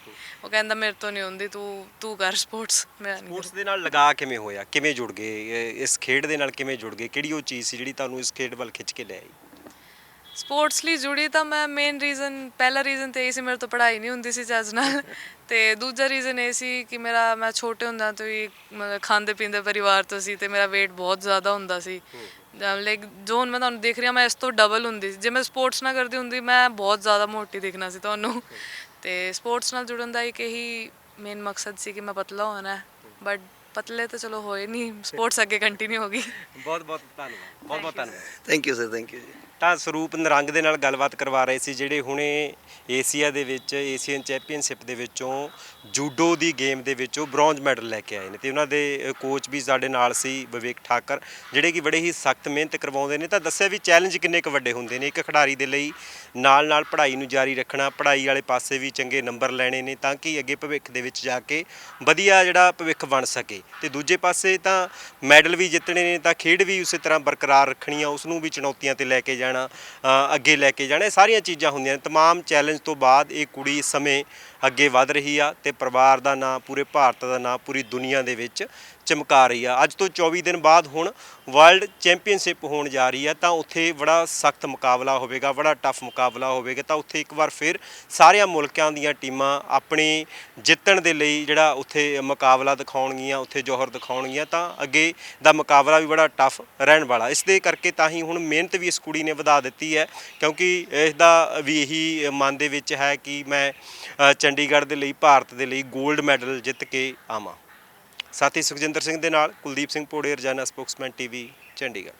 ਉਹ ਕਹਿੰਦਾ ਮੇਰੇ ਤੋਂ ਨਹੀਂ ਹੁੰਦੀ ਤੂੰ ਤੂੰ ਕਰ ਸਪੋਰਟਸ ਮੈਂ ਨਹੀਂ ਸਪੋਰਟਸ ਦੇ ਨਾਲ ਲਗਾ ਕਿਵੇਂ ਹੋਇਆ? ਕਿਵੇਂ ਜੁੜ ਗਏ? ਇਹ- ਇਸ ਖੇਡ ਦੇ ਨਾਲ ਕਿਵੇਂ ਜੁੜ ਗਏ? ਕਿਹੜੀ ਉਹ ਚੀਜ਼ ਸੀ ਜਿਹੜੀ ਤੁਹਾਨੂੰ ਇਸ ਖੇਡ ਵੱਲ ਖਿੱਚ ਕੇ ਲੈ ਆਈ? ਸਪੋਰਟਸ ਲਈ ਜੁੜੀ ਤਾਂ ਮੈਂ ਮੇਨ ਰੀਜ਼ਨ ਪਹਿਲਾ ਰੀਜ਼ਨ ਤੇ ਇਹ ਸੀ ਮੇਰੇ ਤੋਂ ਪੜ੍ਹਾਈ ਨਹੀਂ ਹੁੰਦੀ ਸੀ ਚੱਜ ਨਾਲ। ਤੇ ਦੂਜਾ ਰੀਜ਼ਨ ਇਹ ਸੀ ਕਿ ਮੇਰਾ ਮੈਂ ਛੋਟੇ ਹੁੰਦਿਆਂ ਤੋਂ ਹੀ ਮਤਲਬ ਖਾਂਦੇ ਪੀਂਦੇ ਪਰਿਵਾਰ ਤੋਂ ਸੀ ਤੇ ਮੇਰਾ weight ਬਹੁਤ ਜ਼ਿਆਦਾ ਹੁੰਦਾ ਸੀ। ਲਾਈਕ ਜੋ ਹੁਣ ਮੈਂ ਤੁਹਾਨੂੰ ਦੇਖ ਰਹੀ ਹਾਂ ਮੈਂ ਇਸ ਤੋਂ ਡਬਲ ਹੁੰਦੀ ਸੀ। ਜੇ ਮੈਂ ਸਪੋਰਟਸ ਨਾ ਕਰਦੀ ਹੁੰਦੀ ਮੈਂ ਬਹੁਤ ਜ਼ਿਆਦਾ ਮੋਟੀ ਦਿਖਣਾ ਸੀ ਤੁਹਾਨੂੰ। ਤੇ ਸਪੋਰਟਸ ਨਾਲ ਜੁੜਨ ਦਾ ਇੱਕ ਇਹੀ ਮੇਨ ਮਕਸਦ ਸੀ ਕਿ ਮੈਂ ਪਤਲਾ ਹੋਣਾ ਬਟ ਪਤਲੇ ਤਾਂ ਚਲੋ ਹੋਏ ਨਹੀਂ ਸਪੋਰਟਸ ਅੱਗੇ ਕੰਟੀਨਿਊ ਹੋ ਗਈ। ਬਹੁਤ ਬਹੁਤ ਧੰਨਵਾਦ ਬਹੁਤ ਬਹੁਤ ਧੰਨਵਾਦ। Thank you sir thank you ਜੀ ਤਾਂ ਸਰੂਪ ਨਰੰਗ ਦੇ ਨਾਲ ਗੱਲਬਾਤ ਕਰਵਾ ਰਹੇ ਸੀ, ਜਿਹੜੇ ਹੁਣੇ ਏਸ਼ੀਆ ਦੇ ਵਿੱਚ, ਏਸ਼ੀਅਨ ਚੈਂਪੀਅਨਸ਼ਿਪ ਦੇ ਵਿੱਚੋਂ ਜੂਡੋ ਦੀ ਗੇਮ ਦੇ ਵਿੱਚੋਂ ਬ੍ਰੌਂਜ਼ ਮੈਡਲ ਲੈ ਕੇ ਆਏ ਨੇ ਤੇ ਉਹਨਾਂ ਦੇ ਕੋਚ ਵੀ ਸਾਡੇ ਨਾਲ ਸੀ ਵਿਵੇਕ ਠਾਕਰ ਜਿਹੜੇ ਕਿ ਬੜੇ ਹੀ ਸਖਤ ਮਿਹਨਤ ਕਰਵਾਉਂਦੇ ਨੇ ਤਾਂ ਦੱਸਿਆ ਵੀ ਚੈਲੰਜ ਕਿੰਨੇ ਕੁ ਵੱਡੇ ਹੁੰਦੇ ਨੇ ਇੱਕ ਖਿਡਾਰੀ ਦੇ ਲਈ ਨਾਲ ਨਾਲ ਪੜ੍ਹਾਈ ਨੂੰ ਜਾਰੀ ਰੱਖਣਾ ਪੜ੍ਹਾਈ ਵਾਲੇ ਪਾਸੇ ਵੀ ਚੰਗੇ ਨੰਬਰ ਲੈਣੇ ਨੇ ਤਾਂ ਕਿ ਅੱਗੇ ਭਵਿੱਖ ਦੇ ਵਿੱਚ ਜਾ ਕੇ ਵਧੀਆ ਜਿਹੜਾ ਭਵਿੱਖ ਬਣ ਸਕੇ ਤੇ ਦੂਜੇ ਪਾਸੇ ਤਾਂ ਮੈਡਲ ਵੀ ਜਿੱਤਣੇ ਨੇ ਤਾਂ ਖੇਡ ਵੀ ਉਸੇ ਤਰ੍ਹਾਂ ਬਰਕਰਾਰ ਰੱਖਣੀ ਆ ਉਸ ਨੂੰ ਵੀ ਚੁਣੌਤੀਆਂ ਤੇ ਲੈ ਕੇ ਜਾਣਾ ਅ, ਅੱਗੇ ਲੈ ਕੇ ਜਾਣਾ ਇਹ ਸਾਰੀਆਂ ਚੀਜ਼ਾਂ ਹੁੰਦੀਆਂ ਨੇ तमाम ਚੈਲੰਜ ਤੋਂ ਬਾਅਦ ਇਹ ਕੁੜੀ ਇਸ ਸਮੇਂ ਅੱਗੇ ਵਧ ਰਹੀ ਆ ਤੇ ਪਰਿਵਾਰ ਦਾ ਨਾਂ, ਪੂਰੇ ਭਾਰਤ ਦਾ ਨਾਂ, ਪੂਰੀ ਦੁਨੀਆ ਦੇ ਵਿੱਚ ਚਮਕਾ ਰਹੀ ਆ। ਅੱਜ ਤੋਂ 24 ਦਿਨ ਬਾਅਦ ਹੁਣ ਵਰਲਡ ਚੈਂਪੀਅਨਸ਼ਿਪ ਹੋਣ ਜਾ ਰਹੀ ਹੈ ਤਾਂ ਉੱਥੇ ਬੜਾ ਸਖਤ ਮੁਕਾਬਲਾ ਹੋਵੇਗਾ, ਬੜਾ ਟਫ ਮੁਕਾਬਲਾ ਹੋਵੇਗਾ। ਤਾਂ ਉੱਥੇ ਇੱਕ ਵਾਰ ਫਿਰ ਸਾਰਿਆਂ ਮੁਲਕਾਂ ਦੀਆਂ ਟੀਮਾਂ ਆਪਣੀ ਜਿੱਤਣ ਦੇ ਲਈ ਜਿਹੜਾ ਉੱਥੇ ਮੁਕਾਬਲਾ ਦਿਖਾਉਣਗੀਆਂ, ਉੱਥੇ ਜੋਹਰ ਦਿਖਾਉਣਗੀਆਂ, ਤਾਂ ਅੱਗੇ ਦਾ ਮੁਕਾਬਲਾ ਵੀ ਬੜਾ ਟਫ ਰਹਿਣ ਵਾਲਾ। ਇਸ ਦੇ ਕਰਕੇ ਤਾਂ ਹੀ ਹੁਣ ਮਿਹਨਤ ਵੀ ਇਸ ਕੁੜੀ ਨੇ ਵਧਾ ਦਿੱਤੀ ਹੈ, ਕਿਉਂਕਿ ਇਸ ਦਾ ਵੀ ਇਹੀ ਮਨ ਦੇ ਵਿੱਚ ਹੈ ਕਿ ਮੈਂ ਚੰਡੀਗੜ੍ਹ ਦੇ ਲਈ, ਭਾਰਤ ਦੇ ਲਈ 골ਡ ਮੈਡਲ ਜਿੱਤ ਕੇ ਆਵਾਂ। ਸਾਥੀ ਸੁਖਜਿੰਦਰ ਸਿੰਘ ਦੇ ਨਾਲ ਕੁਲਦੀਪ ਸਿੰਘ ਪੋੜੇ ਰਜਾਨਾ ਸਪੋਕਸਮੈਨ ਟੀਵੀ ਚੰਡੀਗੜ੍ਹ।